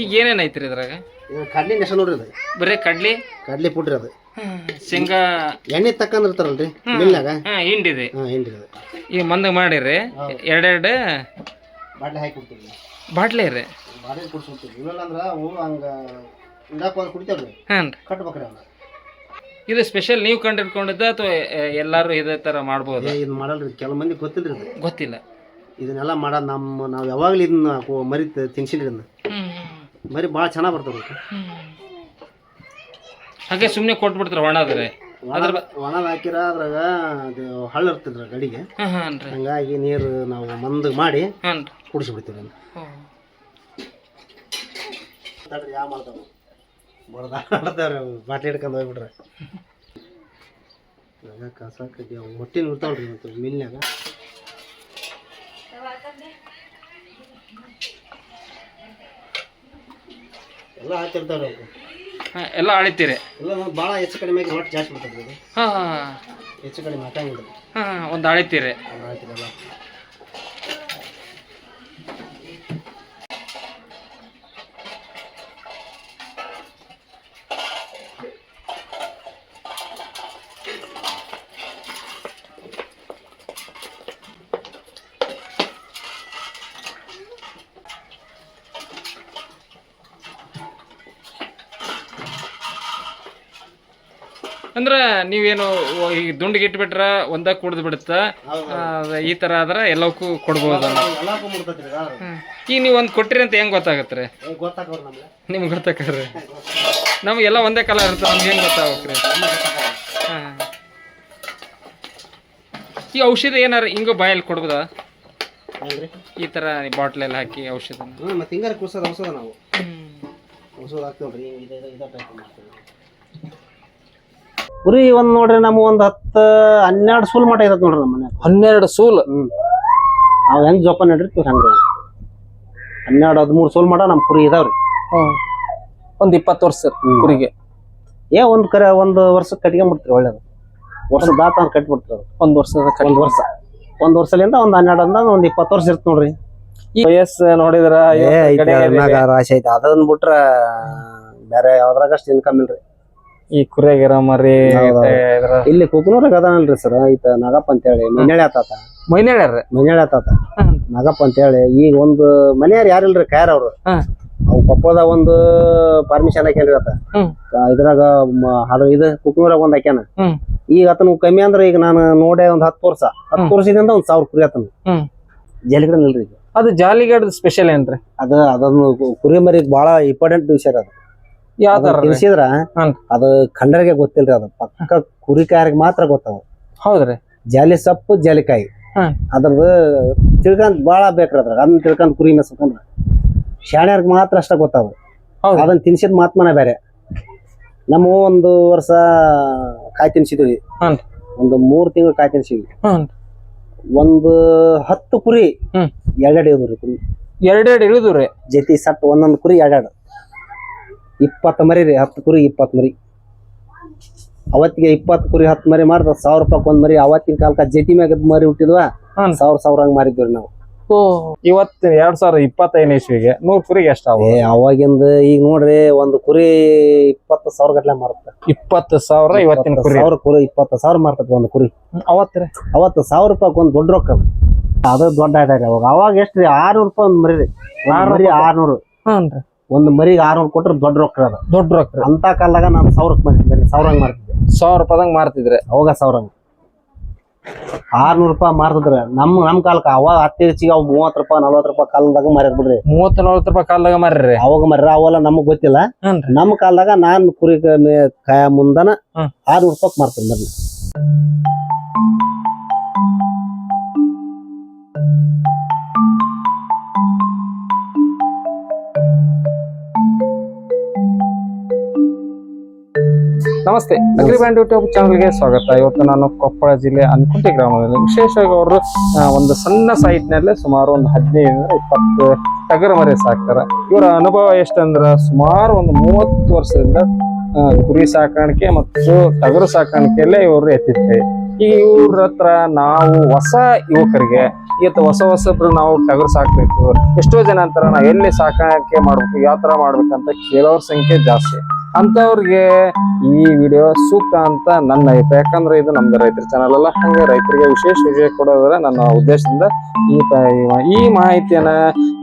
ಈಗ ಏನೇನು ಐತ್ರಿ ಇದ್ರಾಗ? ಇದು ಕಡ್ಲಿ ನೆಸ ನೋಡ್ರಿ ಅದು. ಬರೀ ಕಡ್ಲಿ? ಕಡ್ಲಿ ಪುಡ್ರಿ ಅದು. ಶೇಂಗಾ ಎಣ್ಣೆ ತಕ್ಕಂದಿರ್ತಾರಲ್ರಿ ಮಿಲ್ನಾಗ ಹಾಂ ಹಿಂಡಿದೆ. ಹಾಂ ಹಿಂಡ್ರಿ ಅದು. ಈಗ ಮಂದ ಮಾಡಿರಿ ಎರಡೆರಡು ಬಾಟ್ಲಿ ಹಾಕಿ ಕೊಡ್ತೀವಿ. ಬಾಟ್ಲಿ ರೀ. ಬಾಟಲ್ ಕುಡ್ಸ್ಕೊಡ್ತೀವಿ ಇವೆಲ್ಲ ಅಂದ್ರೆ ಅವು ಹಂಗೆ ಇಡಕ್ಕೆ ಒಂದು ಕುಡಿತೇವ್ರಿ. ಹಾಂ ರೀ. ಕಟ್ಬೇಕ್ರಿ ಅವನ್ನ ಇದು ಸ್ಪೆಷಲ್ ನೀವು ಕಂಡಿಡ್ಕೊಂಡಿದ್ದ ಅಥವಾ ಎಲ್ಲರೂ ಇದೇ ಥರ ಮಾಡ್ಬೋದು? ಇದು ಮಾಡಲ್ರಿ. ಕೆಲವು ಮಂದಿ ಗೊತ್ತಿಲ್ರಿ ಇದು ಗೊತ್ತಿಲ್ಲ. ಇದನ್ನೆಲ್ಲ ಮಾಡೋದು ನಮ್ಮ ನಾವು ಯಾವಾಗಲೂ ಇದನ್ನ ಕೊ- ಮರಿ ತಿನ್ಸಿಲ್ಲ ಇದನ್ನ. ಮರಿ ಭಾಳ ಚೆನ್ನಾಗಿ ಬರ್ತದೆ ಹಾಗೆ ಸುಮ್ಮನೆ ಕೊಟ್ಬಿಡ್ತಾರೆ ಒಣಾದ್ರೆ ಒಣ ಒಣದ ಹಾಕಿರ ಅದ್ರಾಗ ಅದು ಹಳ್ಳ ಇರ್ತದ್ರ ಗಡಿಗೆ ಹಾಂ ಹಾಂ ರೀ ಹಂಗಾಗಿ ನೀರು ನಾವು ಮಂದ್ ಮಾಡಿ ಹಾಂ ರೀ ಕುಡಿಸ್ಬಿಡ್ತೀವಿ ಅದನ್ನ. ತಡ್ರಿ ಯಾವ ಮಾಡ್ತಾವೆ? ಬಡ್ದಾಡ್ತಾವ್ರಿ ಅವು ಬಾಟ್ಲಿ ಹಿಡ್ಕೊಂಡು ಹೋಗ್ಬಿಟ್ರೆ. ಕಸ ಕಡ್ಡಿ ಅವು ಹೊಟ್ಟಿನ ಮಿಲ್ನಾಗ ಮತ್ತು ಮಿಲ್ನ್ಯಾಗ. ಎಲ್ಲ ಹಾಕಿರ್ತಾವ್ರಿ ಅವು ಹಾಂ ಎಲ್ಲ ಅಳಿತೀರಿ ಎಲ್ಲ ಭಾಳ ಹೆಚ್ಚು ಕಡಿಮೆ ಆಗಿ ಹೊಟ್ಟೆ ಜಾಸ್ತಿ ಇದು ಹಾಂ ಹಾಂ ಹೆಚ್ಚು ಕಡಿಮೆ ಹಾಕಂಗಿಲ್ಲ ಹಾಂ ಒಂದು ಅಳಿತೀರಿ ಎಲ್ಲ. ಹಾಕಿರಲ್ಲ ಅಂದ್ರೆ ನೀವೇನು ಈ ದುಂಡಿಗೆ ಇಟ್ಬಿಟ್ರ ಒಂದ ಕುಡ್ದು ಬಿಡುತ್ತ? ಈ ತರ ಆದ್ರೆ ಎಲ್ಲವಕ್ಕೂ ಕೊಡ್ಬೋದ ಈ ನೀವ್ ಒಂದ್ ಈಗ ನೀವು ಒಂದು ಕೊಟ್ಟಿರಿ ಅಂತ ಹೆಂಗ್ ಗೊತ್ತಾಗತ್ರಿ ಏ ಗೊತ್ತಾಕವ್ರಿ ನಮ್ಗೆ. ನಿಮ್ಗೆ ಗೊತ್ತಾಗ್ರಿ ನಮ್ಗೆಲ್ಲ ಒಂದೇ ಕಲರ್ ಇರ್ತದೆ ನಮ್ಗೆ ಹೆಂಗ್ ಗೊತ್ತಾಗ್ರಿ ಹಾಂ. ಈ ಔಷಧಿ ಏನಾರ ಹಿಂಗ ಬಾಯಲ್ಲಿ ಕೊಡ್ಬೋದ? ಈ ಈ ಥರ ಬಾಟ್ಲೆಲ್ಲ ಹಾಕಿ ಔಷಧ ಹ್ಞೂ ಮತ್ತೆ ಹಿಂಗಾರ ಕುಡ್ಸೋದು ಔಷಧ ನಾವು. ಔಷಧ ಹಾಕ್ತೇವ್ರಿ ಇದು ಇದು ಟೈಪ್ ಮಾಡ್ತೀವಿ ಕುರಿ ಒಂದ್ ನೋಡ್ರಿ ನಮ್ ಒಂದ್ ಹತ್ತ ಹನ್ನೆರಡು ಸೂಲ್ ಮಟ ಇರತ್ತೆ ನೋಡ್ರಿ ನಮ್ಮ ಮನ್ಯಾಗ. ಹನ್ನೆರಡು ಸೂಲ್? ಹ್ಞೂ ಹೆಂಗ್ ಜೋಪಾನ ಹಂಗ ಹಂಗೆ? ಹನ್ನೆರಡು ಹದಿಮೂರು ಸೂಲ್ ಮಟ ನಮ್ ಕುರಿ ಇದಾವ್ರಿ. ಒಂದ್ ಇಪ್ಪತ್ತು ವರ್ಷ ಕುರಿಗೆ. ಏ ಒಂದ್ ಕರೆ ಒಂದು ವರ್ಷ ಕಟ್ಕೊಂಡ್ಬಿಡ್ತೀರಿ ಒಳ್ಳೇದು. ವರ್ಷ ದಾತ ಅಂತ ಕಟ್ಬಿಡ್ತೀರಿ ಅದು. ಒಂದ್ ವರ್ಷದ ಒಂದು ವರ್ಷ. ಒಂದ್ ವರ್ಷದಿಂದ ಒಂದ್ ಹನ್ನೆರಡು ಅಂದ ಒಂದ್ ಇಪ್ಪತ್ತು ವರ್ಷ ಇರ್ತ ನೋಡ್ರಿ. ವಯಸ್ಸು ನೋಡಿದ್ರ ರಾಶಿ ಐತೆ ಅದನ್ನ ಬಿಟ್ರ ಬೇರೆ ಯಾವ್ದ್ರಾಗ ಅಷ್ಟು ಇನ್ಕಮ್ ಇಲ್ರಿ. ಈ ಕುರಿಯಾಗಿರ ಮರಿ ಇಲ್ಲಿ ಕುಕ್ನೂರಾಗ ಅದಾನಲ್ರಿ ಸರ್ ಈತ ನಾಗಪ್ಪ ಅಂತೇಳಿ ಮೈನಾಳೆ ಆತಾತ ಮೈನೇಳ್ಯಾರ ಮೈನಾಳೆ ಆತಾತ ನಾಗಪ್ಪ ಅಂತೇಳಿ ಈಗ ಒಂದು ಮನೆಯಾರ ಯಾರಿಲ್ರಿ ಕಾಯರ್ ಅವ್ರು. ಅವ್ ಕೊಪ್ಪದ ಒಂದು ಪರ್ಮಿಷನ್ ಹಾಕ್ಯಾನ್ರಿ ಆತ. ಇದ್ರಾಗ ಅದು ಇದು ಕುಕ್ನೂರಾಗ ಒಂದ್ ಹಾಕ್ಯಾನ. ಈಗ ಆತನ ಕಮ್ಮಿ ಅಂದ್ರೆ ಈಗ ನಾನು ನೋಡೆ ಒಂದ್ ಹತ್ತು ವರ್ಷ. ಹತ್ತು ವರ್ಷದಿಂದ ಒಂದ್ ಸಾವಿರ ಕುರಿ ಆತನ. ಹ್ಮ್. ಜಲಿಗಡ ಇಲ್ರಿ ಅದು ಜಾಲಿಗಡ್ ಸ್ಪೆಷಲ್ ಏನ್ರಿ? ಅದ ಅದನ್ನು ಕುರಿ ಮರಿ ಬಹಳ ಇಂಪಾರ್ಟೆಂಟ್ ವಿಷಯ ಅದು. ಯಾವ ತರ ತಿನ್ಸಿದ್ರ ಹ್ಮ್. ಅದು ಖಂಡರಿಗೆ ಗೊತ್ತಿಲ್ರಿ ಅದು. ಪಕ್ಕ ಕುರಿಕಾರಿಗೆ ಮಾತ್ರ ಗೊತ್ತದ. ಹೌದ್ರಿ. ಜಾಲಿ ಸೊಪ್ಪು ಜಾಲಿಕಾಯಿ. ಹ್ಮ್. ಅದ್ರದ್ದು ತಿಳ್ಕೊಂಡ್ ಭಾಳ ಬೇಕ್ರಿ ಅದ್ರಾಗ. ಅದನ್ನ ತಿಳ್ಕೊಂಡ್ ಕುರಿ ಮೇಸ್ಬೇಕಂದ್ರ ಶಾಣ್ಯಾರ್ಗ್ ಮಾತ್ರ ಅಷ್ಟ ಗೊತ್ತಾವ ಹೌದು. ಅದನ್ನ ತಿನ್ಸಿದ ಮಾತ್ಮನ ಬೇರೆ. ನಮ್ಮ ಒಂದು ವರ್ಷ ಕಾಯಿ ತಿನ್ಸಿದ್ವಿ. ಹ್ಮ್. ಒಂದು ಮೂರ್ ತಿಂಗಳು ಕಾಯಿ ತಿನ್ಸಿದ್ವಿ. ಹ್ಮ್. ಒಂದು ಹತ್ತು ಕುರಿ ಹ್ಮ್. ಎರಡೆರಡು ಇದ್ರಿ ಕುರಿ ಎರಡೆರಡು ಇಳಿದ್ರಿ ಜೊತೆ ಸಟ್ ಒಂದೊಂದು ಕುರಿ ಎರಡೆರಡು. ಇಪ್ಪತ್ತು ಮರಿ ರೀ ಹತ್ತು ಕುರಿ ಇಪ್ಪತ್ತು ಮರಿ. ಅವತ್ತಿಗೆ ಇಪ್ಪತ್ತು ಕುರಿ ಹತ್ತು ಮರಿ ಮಾಡಿದ್ರೆ ಸಾವಿರ ರೂಪಾಯಿ ಒಂದ್ ಮರಿ ಅವತ್ತಿನ ಕಾಲಕ್ಕೆ ಜತಿ ಮ್ಯಾಗ ಮರಿ ಹುಟ್ಟಿದ್ವಾ. ಸಾವಿರ ಸಾವಿರ ಹಂಗ್ ಮಾರಿದ್ವಿ ನಾವು. ಇವತ್ತು ಎರಡ್ ಸಾವಿರ ಇಪ್ಪತ್ತೈದು ಇಸ್ವಿಗೆ ನೂರ್ ಕುರಿ ಎಷ್ಟಾವ ಏ ಅವಾಗಿಂದ ಈಗ ನೋಡ್ರಿ ಒಂದು ಕುರಿ ಇಪ್ಪತ್ತು ಸಾವಿರ ಗಟ್ಲೆ ಮಾರುತ್ತೆ. ಇಪ್ಪತ್ತು ಸಾವಿರ ಇವತ್ತಿನ ಕುರಿ. ಸಾವಿರ ಕುರಿ ಇಪ್ಪತ್ತು ಸಾವಿರ ಮಾರ್ತೈತಿ ಒಂದು ಕುರಿ. ಅವತ್ತೆ ಅವತ್ತು ಸಾವಿರ ರೂಪಾಯಿ ಒಂದು ದೊಡ್ಡ ರೊಕ್ಕ. ಅದು. ಅದು ದೊಡ್ಡ ಆಟ ರೀ ಅವಾಗ. ಅವಾಗ ಎಷ್ಟು ರೀ ಆರ್ನೂರು ರೂಪಾಯಿ ಒಂದು ಮರಿ ರೀ. ಒಂದ್ ಆರ್ನೂರು ಮರಿ ಆರ್ನೂರು. ಹ್ಞೂ ಒಂದು ಮರಿಗೆ ಆರ್ನೂರು ಕೊಟ್ರೆ ದೊಡ್ಡ ರೊಕ್ಕ ಅದು. ದೊಡ್ಡ ರೊಕ್ಕ. ಅಂತ ಕಾಲದಾಗ ನಾನು ಸಾವಿರಕ್ಕೆ ಮಾಡ್ತಿದ್ದೆ ಸಾವಿರಂಗ್ ಮಾಡ್ತಿದ್ದೆ ಮಾರ್ತಿದ್ದೆ. ಸಾವಿರ ರೂಪಾಯಿದಂಗ್ ಮಾರ್ತಿದ್ರೆ? ಅವಾಗ ಸಾವಿರಂಗ್. ಆರ್ನೂರು ರೂಪಾಯಿ ಮಾರ್ತಿದ್ರೆ ನಮ್ ನಮ್ ಕಾಲಕ್ಕೆ ಅವಾಗ ಹೆಚ್ಚಿಗೆ ಅವು ಮೂವತ್ತು ರೂಪಾಯಿ ನಲ್ವತ್ತು ರೂಪಾಯಿ ಕಾಲದಾಗ ಮಾರಿದ್ ಬಿಡ್ರಿ. ಮೂವತ್ತು ನಲ್ವತ್ತು ರೂಪಾಯಿ ಕಾಲದಾಗ ಮಾರ್ರಿ. ಅವಾಗ ಮರ್ರ ಅವೆಲ್ಲ ನಮಗ್ ಗೊತ್ತಿಲ್ಲ. ನಮ್ ಕಾಲದಾಗ ನಾನು ಕುರಿ ಕ- ಮೇ- ಕಾಯ ಮುಂದನ ಹ್ಮ್. ಆರ್ನೂರು ರೂಪಾಯಿ ಮಾರ್ತೀನಿ ಮೊದ್ಲು ನಮಸ್ತೆ. ಅಗ್ರಿ ಬ್ಯಾಂಡ್ ಯೂಟ್ಯೂಬ್ ಚಾನಲ್ಗೆ ಸ್ವಾಗತ. ಇವತ್ತು ನಾನು ಕೊಪ್ಪಳ ಜಿಲ್ಲೆ ಅನ್ಕುಂಟಿ ಗ್ರಾಮದಲ್ಲಿ. ವಿಶೇಷವಾಗಿ ಅವರು ಒಂದು ಸಣ್ಣ ಸೈಟ್ನಲ್ಲೇ ಸುಮಾರು ಒಂದು ಹದಿನೈದರಿಂದ ಇಪ್ಪತ್ತು ಟಗರ ಮರೆ ಸಾಕ್ತಾರೆ. ಇವರ ಅನುಭವ ಎಷ್ಟಂದ್ರೆ ಸುಮಾರು ಒಂದು ಮೂವತ್ತು ವರ್ಷದಿಂದ ಕುರಿ ಸಾಕಾಣಿಕೆ ಮತ್ತು ಟಗರು ಸಾಕಾಣಿಕೆಯಲ್ಲೇ ಇವರು ಎತ್ತಿದ್ದೆ ಈಗ ಇವ್ರ ಹತ್ರ ನಾವು ಹೊಸ ಯುವಕರಿಗೆ ಇವತ್ತು ಹೊಸ ಹೊಸಬ್ರು ನಾವು ಟಗರು ಸಾಕ್ಬೇಕು. ಎಷ್ಟೋ ಜನ ಅಂತಾರ ನಾವು ಎಲ್ಲಿ ಸಾಕಾಣಿಕೆ ಮಾಡ್ಬೇಕು, ಯಾವ ಥರ ಮಾಡ್ಬೇಕಂತ ಕೇಳೋರ ಸಂಖ್ಯೆ ಜಾಸ್ತಿ. ಅಂತವ್ರಿಗೆ ಈ ವಿಡಿಯೋ ಸೂಕ್ತ ಅಂತ ನನ್ನ ಐತೆ. ಯಾಕಂದ್ರೆ ಇದು ನಮ್ದು ರೈತರ ಚಾನಲ್ ಅಲ್ಲ. ಹಂಗೆ ರೈತರಿಗೆ ವಿಶೇಷ ವಿಷಯ ಕೊಡೋದ್ರ ನನ್ನ ಉದ್ದೇಶದಿಂದ ಈ ಈ ಮಾಹಿತಿಯನ್ನ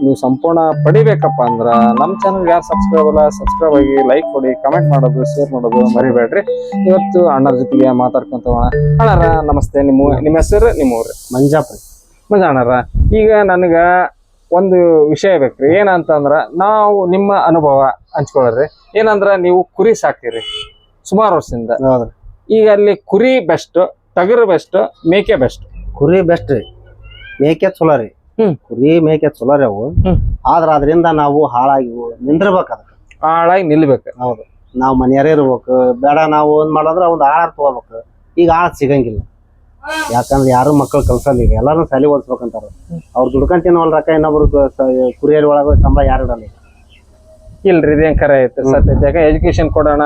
ನೀವು ಸಂಪೂರ್ಣ ಪಡಿಬೇಕಪ್ಪ ಅಂದ್ರ ನಮ್ಮ ಚಾನಲ್ ಯಾರು ಸಬ್ಸ್ಕ್ರೈಬ್ ಅಲ್ಲ ಸಬ್ಸ್ಕ್ರೈಬ್ ಆಗಿ ಲೈಕ್ ಕೊಡಿ ಕಮೆಂಟ್ ಮಾಡೋದು ಶೇರ್ ಮಾಡೋದು ಮರಿಬೇಡ್ರಿ. ಇವತ್ತು ಅಣ್ಣರ ಜೊತೆಗೆ ಮಾತಾಡ್ಕೊಂತ ಅಣ್ಣರ ನಮಸ್ತೆ. ನಿಮ್ಮ ನಿಮ್ಮ ಹೆಸರು ನಿಮ್ಮ ಊರು? ಮಂಜಾಪ್ರಿ. ಮಜ ಅಣ್ಣರ. ಈಗ ನನಗ ಒಂದು ವಿಷಯ ಬೇಕ್ರಿ. ಏನಂತಂದ್ರ ನಾವು ನಿಮ್ಮ ಅನುಭವ ಹಂಚ್ಕೊಳ್ರಿ ಏನಂದ್ರ ನೀವು ಕುರಿ ಸಾಕ್ತೀರಿ. ಸುಮಾರು ವರ್ಷದಿಂದ. ಹೌದ್ರಿ. ಈಗ ಅಲ್ಲಿ ಕುರಿ ಬೆಸ್ಟ್ ಟಗರು ಬೆಸ್ಟ್ ಮೇಕೆ ಬೆಸ್ಟ್ ಕುರಿ ಬೆಸ್ಟ್ ರೀ. ಮೇಕೆ ಚಲೋ ರೀ ಹ್ಮ್. ಕುರಿ ಮೇಕೆ ಚಲೋ ರೀ ಅವು. ಹ್ಮ್. ಆದ್ರ ಅದರಿಂದ ನಾವು ಹಾಳಾಗಿ ನಿಂದಿರ್ಬೇಕು ಅದಕ್ಕೆ. ಆಳಾಗಿ ನಿಲ್ಬೇಕು. ಹೌದು. ನಾವು ಮನೆಯರೇ ಇರ್ಬೇಕು. ಬೇಡ ನಾವು ಒಂದ್ ಮಾಡಿದ್ರೆ ಒಂದು ಆಳ ತಗೋಬೇಕು. ಈಗ ಆಳ ಸಿಗಂಗಿಲ್ಲ. ಯಾಕಂದ್ರೆ ಯಾರು ಮಕ್ಕಳು ಕಲ್ಸಲ್ಲ ಈಗ ಎಲ್ಲಾರು ಶಾಲೆ ಓದಿಸ್ಬೇಕಂತಾರ. ಅವ್ರು ದುಡ್ಕೊಂಡ್ ತಿನ್ನೋಲ್ ರೊಕ್ಕ ಇನ್ನೊಬ್ರು ಕುರಿಯರ್ ಒಳಗ ಸಂಬಳ ಯಾರು ಇಡಲ್ಲ ಇಲ್ರಿ ಇದೇನ್ ಕರೆ ಐತೆ? ಸತ್ಯ ಎಜುಕೇಶನ್ ಕೊಡೋಣ.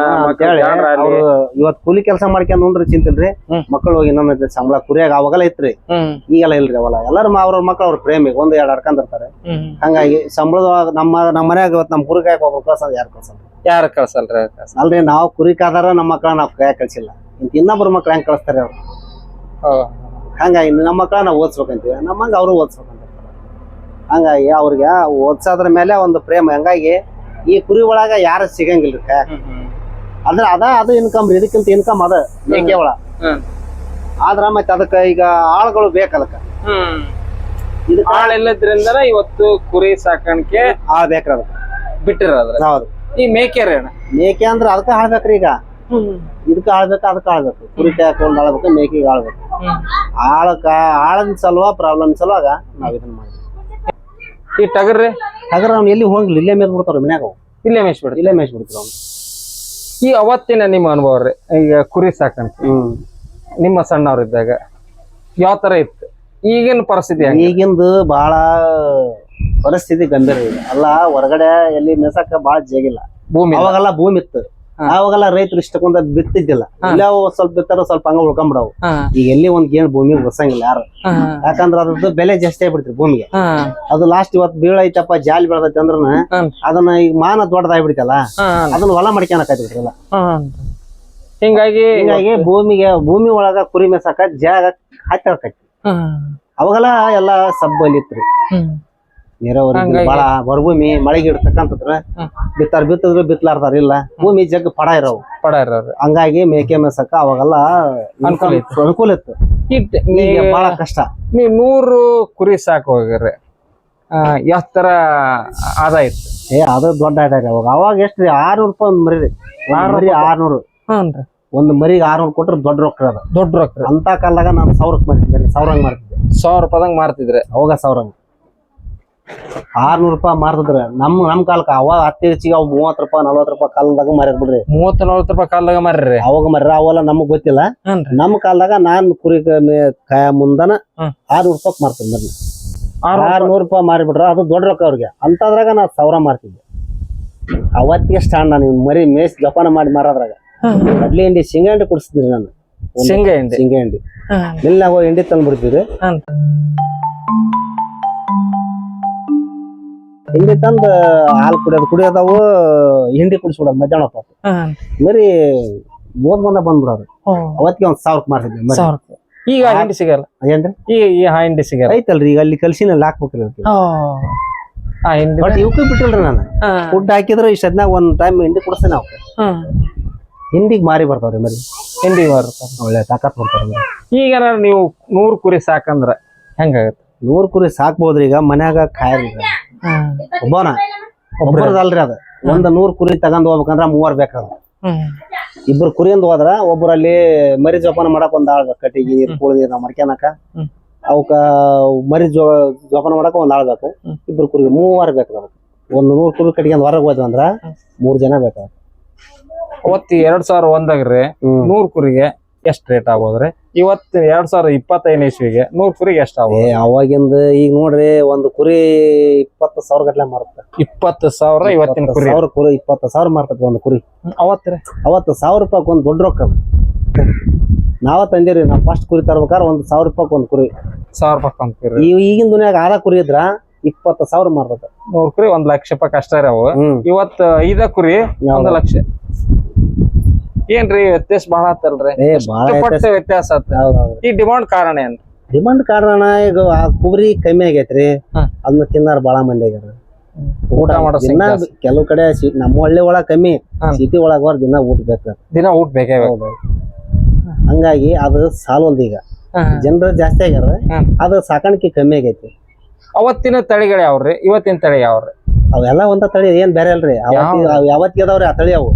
ಇವತ್ ಕೂಲಿ ಕೆಲಸ ಮಾಡ್ಕೊಂಡ್ ಉಂಡ್ರಿ ಚಿಂತಿಲ್ರಿ. ಮಕ್ಕಳು ಹೋಗಿ ಇನ್ನೊಂದ್ ಸಂಬಳ ಕುರಿಯಾಗ ಅವಾಗೆಲ್ಲ ಐತ್ರಿ ಈಗೆಲ್ಲ ಇಲ್ರಿ ಅವಲ್ಲ. ಎಲ್ಲಾರು ಅವ್ರ ಮಕ್ಳು ಅವ್ರ ಪ್ರೇಮಿಗೆ ಒಂದ್ ಎರಡು ಅಡ್ಕೊಂಡಿರ್ತಾರೆ ಹಂಗಾಗಿ ಸಂಬಳದ ನಮ್ಮ ನಮ್ಮ ಮನ್ಯಾಗ ಇವತ್ತು ನಮ್ಮ ಕುರಿ ಕಾಯಕ್ ಒಬ್ರು ಕಳ್ಸೋದು ಯಾರು ಕಳ್ಸಲ್ಲ ಯಾರು ಕಳ್ಸಲ್ರಿ. ಅಲ್ರಿ ನಾವು ಕುರಿ ಕಾದಾರ ನಮ್ಮ ಮಕ್ಕಳ ನಾವು ಕೈ ಕಳ್ಸಿಲ್ಲ. ಇಂತ ಇನ್ನೊಬ್ರ ಮಕ್ಳು ಹೆಂಗ್ ಕಳಿಸ್ತಾರೆ ಅವ್ರು. ಹಂಗಾಗಿ ನಮ್ಮ ಮಕ್ಕಳ ನಾವು ಓದಿಸ್ಬೇಕಂತೀವಿ. ನಮ್ಮಂಗ ಅವರು ಓದಿಸ್ಬೇಕಂತಿರ್ತಾರೆ ಹಂಗಾಗಿ ಅವ್ರಿಗೆ ಓದ್ಸೋದ್ರ ಮೇಲೆ ಒಂದು ಪ್ರೇಮ. ಹಂಗಾಗಿ ಈ ಕುರಿ ಒಳಗ ಯಾರು ಸಿಗಂಗಿಲ್ಲ ಅಂದ್ರೆ ಅದ ಅದು ಇನ್ಕಮ್ ರೀ. ಇದಕ್ಕಿಂತ ಇನ್ಕಮ್ ಅದ. ಮೇಕೆ ಒಳ ಹ್ಮ್. ಆದ್ರ ಮತ್ತೆ ಅದಕ್ಕೆ ಈಗ ಆಳುಗಳು ಬೇಕು ಅದಕ್ಕೆ ಇದು ಇದಕ್ಕ ಆಳ್ ಇಲ್ಲದ್ರಿಂದನ ಇವತ್ತು ಕುರಿ ಸಾಕಾಣಿಕೆ ಆಳ್ ಬೇಕ್ರಿ ಅದಕ್ಕ. ಬಿಟ್ಟಿರೋದ್ರ ಹೌದು. ಈ ಮೇಕೆರೆ ಅಣ್ಣ? ಮೇಕೆ ಅಂದ್ರೆ ಅದಕ್ಕೆ ಆಳ್ಬೇಕ್ರಿ ಈಗ. ಇದಕ್ಕ ಆಳ್ಬೇಕು ಅದಕ್ಕೆ ಆಳ್ಬೇಕು. ಕುರಿ ಹಾಕೊಂಡು ಆಳ್ಬೇಕು ಮೇಕೆಗೆ ಆಳ್ಬೇಕು. ಆಳಕ ಆಳನ್ ಸಲುವ ಪ್ರಾಬ್ಲಮ್ ಸಲುವಾಗ ನಾವ್ ಇದನ್ನ ಮಾಡಿದ್ವಿ ಈ ಟಗರ್ರಿ ಟಗರ್ ಅವ್ನು ಎಲ್ಲಿ ಹೋಗ್ಲಿ ಇಲ್ಲೇ ಮೇದ್ ಬಿಡ್ತಾರ ಮನ್ಯಾಗ ಇಲ್ಲೇ ಇಲ್ಲೇ ಮೇಯಿಸ್ಬಿಡ್ರಿ ಇಲ್ಲೇ ಮೇಯ್ಸ್ ಬಿಡ್ತಾರ ಅವ್ನು. ಈ ಅವತ್ತಿನ ನಿಮ್ಮ ಅನುಭವ ರೀ ಈಗ ಕುರಿ ಸಾಕಂತ ಹ್ಮ್. ನಿಮ್ಮ ಸಣ್ಣವ್ರಿದ್ದಾಗ ಯಾವ ತರ ಇತ್ತು? ಈಗಿನ ಪರಿಸ್ಥಿತಿ ಈಗಿಂದ ಈಗಿಂದು ಬಹಳ ಪರಿಸ್ಥಿತಿ ಗಂಭೀರ ಇದೆ. ಅಲ್ಲ ಹೊರಗಡೆ ಎಲ್ಲಿ ಮೇಸಕ್ಕ ಬಹಳ ಜೇಗಿಲ್ಲ. ಭೂಮಿ ಅವಾಗೆಲ್ಲ ಭೂಮಿ ಇತ್ತು ಹಾ. ಅವಾಗೆಲ್ಲ ರೈತರು ಇಷ್ಟಕೊಂಡ ಬಿತ್ತಿದ್ದಿಲ್ಲ. ಇಲ್ಲ ಅವು ಸ್ವಲ್ಪ ಬಿತ್ತಾರ ಸ್ವಲ್ಪ ಹಂಗ ಉಳ್ಕೊಂಬಿಡವು. ಈಗ ಎಲ್ಲಿ ಒಂದ್ ಏನ್ ಭೂಮಿ ಬಸಂಗಿಲ್ಲ ಯಾರು? ಯಾಕಂದ್ರ ಅದ್ರದ್ದು ಬೆಲೆ ಜಾಸ್ತಿ ಆಗ್ಬಿಡ್ತೀರಿ ಭೂಮಿಗೆ. ಅದು ಲಾಸ್ಟ್ ಇವತ್ತು ಬೀಳೈತಪ್ಪ ಜಾಲಿ ಬೆಳೆದೈತೆ ಅಂದ್ರನ ಅದನ್ನ ಈಗ ಮಾನ ದೊಡ್ಡದಾಗ್ಬಿಡ್ತಲ್ಲ ಅದನ್ನ ಹೊಲ ಮಾಡ್ಕೊಳಕತ್ತಿಲ್ಲ ಹಾ. ಹಿಂಗಾಗಿ ಹಿಂಗಾಗಿ ಭೂಮಿಗೆ ಭೂಮಿ ಒಳಗ ಕುರಿ ಮೇಸಾಕ ಜಾಗ ಹಾಕಿ ಅವಾಗೆಲ್ಲ ಎಲ್ಲಾ ಸಬ್ಬಲ್ಲಿ ಇತ್ರಿ ನೀರಾವರಿ ಬಾಳ ಮರುಭೂಮಿ ಮಳೆಗೆ ಇಡ್ತಕ್ಕಂತದ್ರ ಹ್ಮ್. ಬಿತ್ತಾರ ಬಿತ್ತಿದ್ರು ಬಿತ್ತಲಾರ್ದಾರ ಇಲ್ಲ. ಭೂಮಿ ಜಗ್ ಪಡ ಇರವು. ಪಡ ಇರೋರು ಹಂಗಾಗಿ ಮೇಕೆ ಮೇಸಕ್ಕ ಅವಾಗೆಲ್ಲ ಅನುಕೂಲ ಇತ್ತು. ಅನುಕೂಲ ಇತ್ತು. ಈಗ ಬಹಳ ಕಷ್ಟ. ನೀ ನೂರು ಕುರಿ ಸಾಕು ಹೋಗ್ರಿ. ಯಾವ ತರ ಆದಾಯ ಇತ್ತು. ಏ ಅದು ದೊಡ್ಡ ಆದಾಯ ಅವಾಗ. ಅವಾಗ ಎಷ್ಟ್ರಿ ಆರ್ನೂರು ರೂಪಾಯಿ ಒಂದ್ ಮರಿ ರೀ ಒಂದ್ ಆರ್ನೂರು ಮರಿ ಆರ್ನೂರು. ಹ್ಞೂ ಒಂದ್ ಮರಿಗೆ ಆರ್ನೂರು ಕೊಟ್ರೆ ದೊಡ್ಡ ರೊಕ್ಕ ಅದ. ದೊಡ್ಡ ರೊಕ್ಕ ಅಂತ ಕಾಲದಾಗ ನಾನು ಸಾವಿರಕ್ಕೆ ಮಾಡ್ತಿದ್ದೆ ಸಾವಿರ ಹಂಗ್ ಮಾಡ್ತಿದ್ದೆ. ಸಾವಿರ ರೂಪಾಯ್ದಂಗ್ ಮಾರ್ತಿದ್ರೆ. ಅವಾಗ ಸಾವಿರ ಹಂಗ್. ಆರ್ನೂರು ರೂಪಾಯಿ ಮಾರ್ತಿದ್ರ ನಮ್ ನಮ್ ಕಾಲಕ್ಕೆ ಅವಾಗ ಹತ್ತಿ ಹೆಚ್ಚಿಗೆ ಅವ್ ಮೂವತ್ ರೂಪಾಯಿ ನಲ್ವತ್ ರೂಪಾಯಿ ಕಾಲದಾಗ ಮಾರ್ಯಾರ ಬಿಡ್ರಿ. ಮೂವತ್ತ ನಲ್ವತ್ತು ರೂಪಾಯಿ ಕಾಲದಾಗ ಮಾರ್ರಿ ಅವಾಗ ಮರ್ರ ಅವೆಲ್ಲ ನಮಗ್ ಗೊತ್ತಿಲ್ಲ. ಹ್ಞೂ ನಮ್ ಕಾಲದಾಗ ನಾನ್ ಕುರಿ ಕ- ಮೇ- ಕಾಯ ಮುಂದನ ಹ್ಮ್. ಆರ್ನೂರು ರೂಪಾಯಿ ಮಾರ್ತೀನಿ ಆರು ಆರ್ನೂರು ರೂಪಾಯಿ. ಮಾರಿಬಿಟ್ರ ಅದು ದೊಡ್ಡ ರೊಕ್ಕ ಅವ್ರಿಗೆ. ಅಂತದ್ರಾಗ ನಾ ಸಾವಿರ ಮಾರ್ತಿದ್ದೆ. ಅವತ್ತಿಗೆ ಸ್ಟ್ಯಾಂಡ್ ನಾನು ಮರಿ ಮೇಸ್ ಜಪಾನ ಮಾಡಿ ಮಾರೋದ್ರಾಗ. ಕಡ್ಲಿ ಹಿಂಡಿ ಶೇಂಗಾ ಹಿಂಡಿ ಕುಡಿಸ್ತಿದ್ರಿ ನಾನು. ಸಿಂಗ ಶೇಂಗಾ ಹಿಂಡಿ. ಶೇಂಗಾ ಹಿಂಡಿ. ಮಿಲ್ನಾಗ ಹೋಗಿ ಹಿಂಡಿ ತಂದು ಬಿಡ್ತಿದ್ರಿ ಹಿಂಡಿ ತಂದ ಹಾಲು ಕುಡಿಯೋದು ಕುಡಿಯೋದವು ಹಿಂಡಿ ಕುಡಿಸ್ಬಿಡೋದು ಮಧ್ಯಾಹ್ನ ಹೊತ್ತು. ಮರಿ ಓದ್ ಬಂದ ಬಂದ್ಬಿಡೋದು. ಅವತ್ತಿಗೆ ಒಂದ್ ಸಾವಿರಕ್ಕೆ ಮಾರ್ತಿದ್ದೆ ಮರಿ. ಸಾವಿರ. ಈಗ ಹಿಂಡಿ ಸಿಗಲ್ಲ? ಏನ್ರಿ? ಈಗ ಈ ಹಾ ಹಿಂಡಿ ಸಿಗಲ್ಲ. ಐತಲ್ರಿ ಈಗ ಅಲ್ಲಿ ಕಲ್ಸಿನಲ್ಲಿ ಹಾಕ್ಬೇಕ್ರಿ ಅದಕ್ಕೆ. ಆ ಹಿಂಡಿ ಬಟ್ ಇವಕ್ಕೂ ಬಿಟ್ಟಿಲ್ರಿ ನಾನು. ಫುಡ್ ಫುಡ್ ಹಾಕಿದ್ರೆ ಸದ್ನಾಗ ಒಂದ್ ಟೈಮ್ ಹಿಂಡಿ ಕುಡಿಸ್ತೇನೆ ನಾವು. ಹಿಂಡಿಗೆ ಮಾರಿ ಬರ್ತಾವ್ರಿ ಮರಿ. ಹಿಂಡಿ ಒಳ್ಳೆ ತಾಕತ್ ಬರ್ತಾವ ಮರಿ. ಈಗ ನೀವು ನೂರು ಕುರಿ ಸಾಕಂದ್ರ ಹೆಂಗಾಗತ್ತೆ? ನೂರು ಕುರಿ ಸಾಕ್ಬೋದ್ರಿ ಈಗ ಮನ್ಯಾಗ ಕಾಯಲ್ರಿ. ಒಬ್ಬನ? ಒಬ್ಬರದಲ್ರಿ ಅದ. ಒಂದ್ ನೂರ್ ಕುರಿ ತಗೊಂಡ್ ಹೋಗ್ಬೇಕಂದ್ರ ಮೂವರ್ ಬೇಕದ. ಇಬ್ರು ಕುರಿಯಿಂದ ಹೋದ್ರ ಒಬ್ಬರಲ್ಲಿ ಮರಿ ಜೋಪಾನ ಮಾಡಕ್ ಒಂದ್ ಆಳ್ ಬೇಕು ಕಟ್ಟಿಗೆ ನೀರ್ ಕೂಳ ನೀರ್ ನಾವ್ ಮಡ್ಕ್ಯಾನಕ. ಅವಕ್ಕ ಮರಿ ಜೋ ಜೋಪಾನ ಮಾಡಕ್ ಒಂದ್ ಆಳ್ ಬೇಕು. ಇಬ್ರು ಕುರಿ ಮೂವರ್ ಬೇಕು ಅದಕ್ಕೆ. ಒಂದ್ ನೂರ್ ಕುರಿ ಕಟ್ಟಿಗೆ ಹೊರಗ್ ಹೋದ್ವಿ ಅಂದ್ರ ಮೂರ್ ಜನ ಬೇಕು ಅವತ್ತು ಎರಡ್ ಸಾವಿರ ಒಂದಾಗ್ರಿ. ನೂರ್ ಕುರಿಗೆ ಎಷ್ಟ್ ರೇಟ್ ಆಗೋದ್ರೆ ಇವತ್ತು ಎರಡ್ ಸಾವಿರದ ಇಪ್ಪತ್ತೈದು ಇಸ್ವಿಗೆ ನೂರ್ ಕುರಿಗೆ ಎಷ್ಟ್ ಏ ಅವಾಗಿಂದ ಈಗ ನೋಡ್ರಿ ಒಂದು ಕುರಿ ಇಪ್ಪತ್ತು ಸಾವಿರ ಗಟ್ಲೆ ಮಾರುತ್ತೆ. ಇಪ್ಪತ್ತು ಸಾವಿರ ಇವತ್ತಿನ ಕುರಿ. ಸಾವಿರ ಕುರಿ ಇಪ್ಪತ್ತು ಸಾವಿರ ಮಾರ್ತೈತಿ ಒಂದು ಕುರಿ. ಅವತ್ತೆ ಅವತ್ತು ಸಾವಿರ ರೂಪಾಯಿ ಒಂದ್ ದೊಡ್ಡ ರೊಕ್ಕ. ನಾವ ತಂದಿರಿ ನಾವ್ ಫಸ್ಟ್ ಕುರಿ ತರ್ಬೇಕಾದ್ರೆ ಒಂದು ಸಾವಿರ ರೂಪಾಯಿ ಒಂದ್ ಕುರಿ. ಸಾವಿರ ರೂಪಾಯಿ ಈ ಈಗಿನ ದುನಿಯಾಗ ಆರ ಕುರಿ ಇದ್ರ ಇಪ್ಪತ್ತು ಸಾವಿರ ಮಾರ್ತದ ನೂರ್ ಕುರಿ ಒಂದ್ ಲಕ್ಷ ರೂಪಾಯಿ ಕಷ್ಟ ರೀ ಇವತ್ತು ಐದ ಕುರಿ ಒಂದ್ ಲಕ್ಷ. ಏನ್ರಿ ವ್ಯತ್ಯಾಸ ಬಹಳ ಆತಲ್ರಿ? ಏ ಪಟ್ಟ ವ್ಯತ್ಯಾಸ. ಆತ ಹೌದೌದು ಈ ಡಿಮಾಂಡ್ ಕಾರಣ ಏನ್ ಡಿಮಾಂಡ್ ಕಾರಣ ಈಗ ಆ ಕುಬರಿ ಕಮ್ಮಿ ಆಗೈತ್ರಿ. ಹಾ. ಅದನ್ನ ತಿನ್ನಾರ ಬಾಳ ಮಂದಿ ಆಗ್ಯಾರ. ಊಟ ಮಾಡೋ ದಿನ ಸಂಖ್ಯೆ ಕೆಲವು ಕಡೆ ಸಿ- ನಮ್ಮ ಹಳ್ಳಿ ಒಳಗ ಕಮ್ಮಿ. ಹಾ. ಸಿಟಿ ಒಳಗ ಬರ ದಿನ ಊಟ ಬೇಕು ದಿನ ಊಟ ಬೇಕೇ ಬೇಕು. ಹಂಗಾಗಿ ಅದು ಸಾಲೊಂದ್ ಈಗ. ಜನರು ಜಾಸ್ತಿ ಆಗ್ಯಾರ. ಅದು ಸಾಕಾಣಿಕೆ ಕಮ್ಮಿ ಆಗೈತಿ ಅವತ್ತಿನ ತಳಿಗಳು ಯಾವ್ರಿ? ಇವತ್ತಿನ ತಳಿ ಯಾವ್ರಿ? ಅವೆಲ್ಲ ಒಂದ ತಳಿ ಏನ್ ಬೇರೆ ಅಲ್ರಿ? ಯಾವತ್ತಿಗೆ ಅದಾವ್ರಿ ಆ ತಳಿ ಅವು?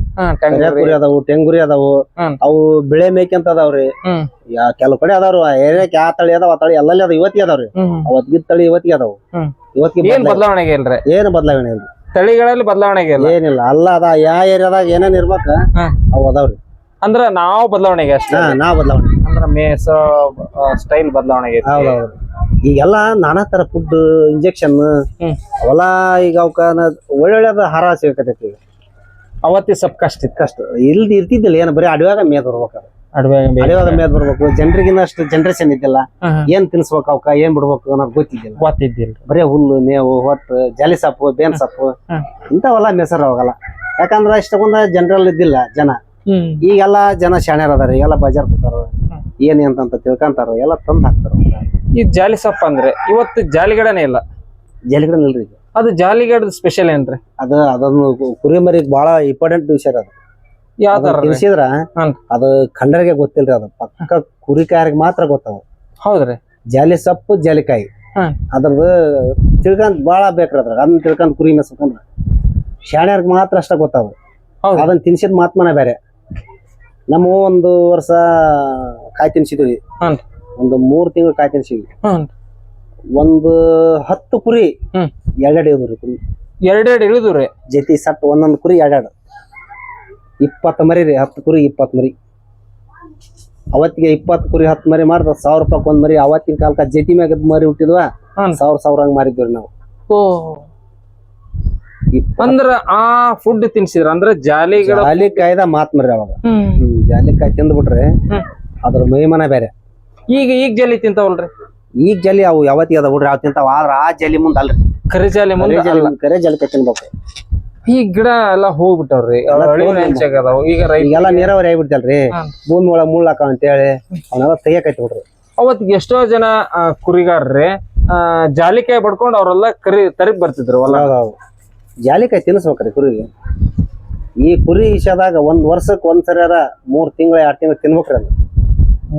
ಕುರಿ ಅದಾವು ಟೆಂಗುರಿ ಅದಾವು ಅವು ಬಿಳೆ ಮೇಕೆ ಅಂತ ಅದಾವ್ರಿ ಕೆಲವ್ ಯಾ ಕಡೆ ಅದಾವ್ರಿ ಏರಿಯಾಕ್ ಯಾವ ತಳಿ ಅದಾವ ಆ ತಳಿ ಎಲ್ಲಲ್ಲಿ ಅದಾವ ಇವತ್ತಿಗೆ ಅದಾವ್ರಿ ಹ್ಮ್ ಅವತ್ತಿಗೆ ತಳಿ ಇವತ್ತಿಗೆ ಅದಾವು. ಇವತ್ತಿಗೆ ಏನ್ ಬದಲಾವಣೆ ಇಲ್ರಿ ಏನು ಬದಲಾವಣೆ ತಳಿಗಳಲ್ಲಿ ಬದಲಾವಣೆ ಏನಿಲ್ಲ ಅಲ್ಲ ಅದ ಯಾವ ಏರಿಯಾದಾಗ ಏನೇನ್ ಇರ್ಬೇಕ. ಅವು ಅದಾವ್ರಿ ಅಂದ್ರ ನಾವು ಬದಲಾವಣೆಗೆ ಅಷ್ಟೇ ನಾವು ಬದಲಾವಣೆ. ಅಂದ್ರ ಮೇಸ ಸ್ಟೈಲ್ ಬದಲಾವಣೆಗೆ. ಹೌದೌದು. ಈಗೆಲ್ಲ ನಾನಾ ತರ ಫುಡ್ ಇಂಜೆಕ್ಷನ್. ಅವೆಲ್ಲ ಈಗ ಅವಕ್ಕ ಒಳ್ಳೊಳ್ಳೆದ ಹಾರ ಸಿಗತೈತಿ ಈಗ ಅವತ್ತಿ ಸ್ವಲ್ಪ ಕಷ್ಟ ಇತ್ತು. ಕಷ್ಟ. ಇಲ್ದಿ ಇರ್ತಿದ್ದಿಲ್ಲ ಏನು ಬರೀ ಅಡವ್ಯಾಗ ಮೇದ್ ಬರ್ಬೇಕು ಅಡವಾಗ ಅಡವ್ಯಾಗ ಮೇದ್ ಬರ್ಬೇಕು. ಜನರಿಗಿನ್ನ ಅಷ್ಟು ಜನರೇಷನ್ ಇದ್ದಿಲ್ಲ ಏನ್ ತಿನ್ಸ್ಬೇಕು ಅವಕ್ಕ ಏನ್ ಬಿಡ್ಬೇಕು ಅನ್ನೋದು ಗೊತ್ತಿದ್ದಿಲ್ಲ. ಗೊತ್ತಿದ್ದಿಲ್ಲ. ಬರೀ ಹುಲ್ಲು ಮೇವು ಹೊಟ್ಟು ಜಾಲಿ ಸೊಪ್ಪು ಬೇನ್ ಸೊಪ್ಪು. ಇಂಥವೆಲ್ಲ ಮೆಸರ್ ಹೋಗಲ್ಲ ಯಾಕಂದ್ರೆ ಇಷ್ಟಕೊಂದ ಜನರಲ್ ಇದ್ದಿಲ್ಲ ಜನ. ಈಗೆಲ್ಲ ಜನ ಶಾಣ್ಯರ್ ಅದಾರ ಎಲ್ಲಾ ಬಜಾರ್ ಕೂತಾರ ಏನ್ ಅಂತ ತಿಳ್ಕೊಂತಾರ ಎಲ್ಲ ತಂದ್ ಹಾಕ್ತಾರ ಈ ಜಾಲಿ ಸೊಪ್ಪ ಅಂದ್ರೆ ಇವತ್ತು ಜಾಲಿಗಡನೆ ಇಲ್ಲ. ಜಲಿಗಡ ಇಲ್ರಿ ಅದು ಜಾಲಿಗಡದ ಸ್ಪೆಷಲ್ ಏನ್ರಿ? ಅದ ಅದನ್ನು ಕುರಿ ಮರಿ ಬಹಳ ಇಂಪಾರ್ಟೆಂಟ್ ವಿಷಯ ಅದು. ಯಾವ್ದಾರ ಅದ ತಿನ್ಸಿದ್ರ ಅದು ಖಂಡರಿಗೆ ಗೊತ್ತಿಲ್ರಿ ಅದು. ಪಕ್ಕ ಕುರಿಕಾಯರಿಗೆ ಮಾತ್ರ ಗೊತ್ತವ. ಹೌದ್ರಿ? ಜಾಲಿ ಸೊಪ್ಪು ಜಾಲಿಕಾಯಿ ಹ್ಮ್. ತಿಳ್ಕೊಂತ ತಿಳ್ಕೊಂಡ್ ಬಾಳ ಬೇಕ್ರಿ ಅದ್ರ ಅದನ್ನ ತಿಳ್ಕೊಂತ ಕುರಿ ಮೆಸ್ಕೊಂಡ್ರ. ಶಾಣ್ಯರ್ಗ್ ಮಾತ್ರ ಅಷ್ಟ ಗೊತ್ತಾವ. ಹೌದು. ಅದನ್ನ ತಿನ್ಸಿದ್ ಮಾತ್ಮನ ಬೇರೆ. ನಮ್ಮ ಒಂದು ವರ್ಷ ಕಾಯಿ ತಿನ್ಸಿದ್ವಿ. ಒಂದು ಮೂರ್ ತಿಂಗಳು ಕಾಯಿ ತಿನ್ಸಿದ್ವಿ. ಒಂದು ಹತ್ತು ಕುರಿ ಹ್ಮ್. ಎರಡೆರಡು ಇದ್ರಿ ಕುರಿ. ಎರಡೆರಡು ಇಳಿದ್ರಿ ಜೊತೆ ಸಟ್ ಒಂದೊಂದು ಕುರಿ ಎರಡೆರಡು. ಇಪ್ಪತ್ತು ಮರಿ ರೀ ಹತ್ತು ಕುರಿ ಇಪ್ಪತ್ತು ಮರಿ. ಅವತ್ತಿಗೆ ಇಪ್ಪತ್ತು ಕುರಿ ಹತ್ತು ಮರಿ ಮಾರ್ದ ಸಾವಿರ ರೂಪಾಯಿ ಒಂದ್ ಮರಿ. ಅವತ್ತಿನ ಕಾಲಕ್ಕೆ ಜತಿ ಮ್ಯಾಗದ್ ಮರಿ ಹುಟ್ಟಿದ್ವಾ. ಸಾವಿರ ಸಾವಿರ ಹಂಗ್ ಮಾರಿದ್ವಿ ನಾವು. ಇಪ್ಪ- ಅಂದ್ರ ಆ ಫುಡ್ ತಿನ್ಸಿದ್ರ ಅಂದ್ರ ಜಾಲಿ ಕಾಯ್ದ ಮಾತ್ ಮರಿ ಅವಾಗ. ಹ್ಮ್. ಜಾಲಿ ಕಾಯಿ ತಿಂದ್ಬಿಟ್ರೆ ಹ್ಮ್. ಅದ್ರ ಮೈಮನ ಬೇರೆ. ಈಗ ಈಗ ಜಾಲಿ ತಿಂತಾವಲ್ರಿ? ಈಗ ಜಲ್ಲಿ ಅವು ಯಾವತ್ತಿಗೆ ಅದ ಬಿಡ್ರಿ ಅವ್ ತಿಂತಾವ. ಆದ್ರ ಆ ಜಲ್ಲಿ ಮುಂದ ಅಲ್ರಿ. ಕರಿ ಜಾಲಿ ಮುಂದೆ ಕರೆ ಜಲಿ ಕರೆ ತಿನ್ಬೇಕು. ಈ ಗಿಡ ಎಲ್ಲಾ ಹೋಗ್ಬಿಟ್ಟವ್ರಿ. ಎಲ್ಲ ಹೋಗ್ಬಿಟ್ಟಾವ. ಈಗ ರೈತ ಈಗೆಲ್ಲ ನೀರಾವರಿ ಆಗ್ಬಿಡ್ತಲ್ರಿ. ಹ್ಮ್. ಭೂಮಿ ಒಳಗ್ ಅಂತ ಹೇಳಿ ಅವನ್ನೆಲ್ಲ ತೆಗಿಯಕೈತಿ ಬಿಡ್ರಿ. ಅವತ್ ಎಷ್ಟೋ ಜನ ಆ, ಕುರಿಗಾರ್ರಿ ಆ, ಜಾಲಿಕಾಯಿ ಬಡ್ಕೊಂಡು ಅವ್ರೆಲ್ಲ ಕರಿ ತರಿಗ್ ಬರ್ತಿದ್ರು ಹೊಲ. ಹೌದೌದು ಜಾಲಿಕಾಯಿ ತಿನ್ನಿಸ್ಬೇಕ್ರಿ ಕುರಿಗೆ. ಈ ಕುರಿ ವಿಷಯದಾಗ ಒಂದ್ ವರ್ಷಕ್ಕೆ ಒಂದ್ ಸರಿಯಾರ ಮೂರ್ ತಿಂಗಳ ಎರಡ್ ತಿಂಗಳ ತಿನ್ಬೇಕ್ರಿ ಅದು.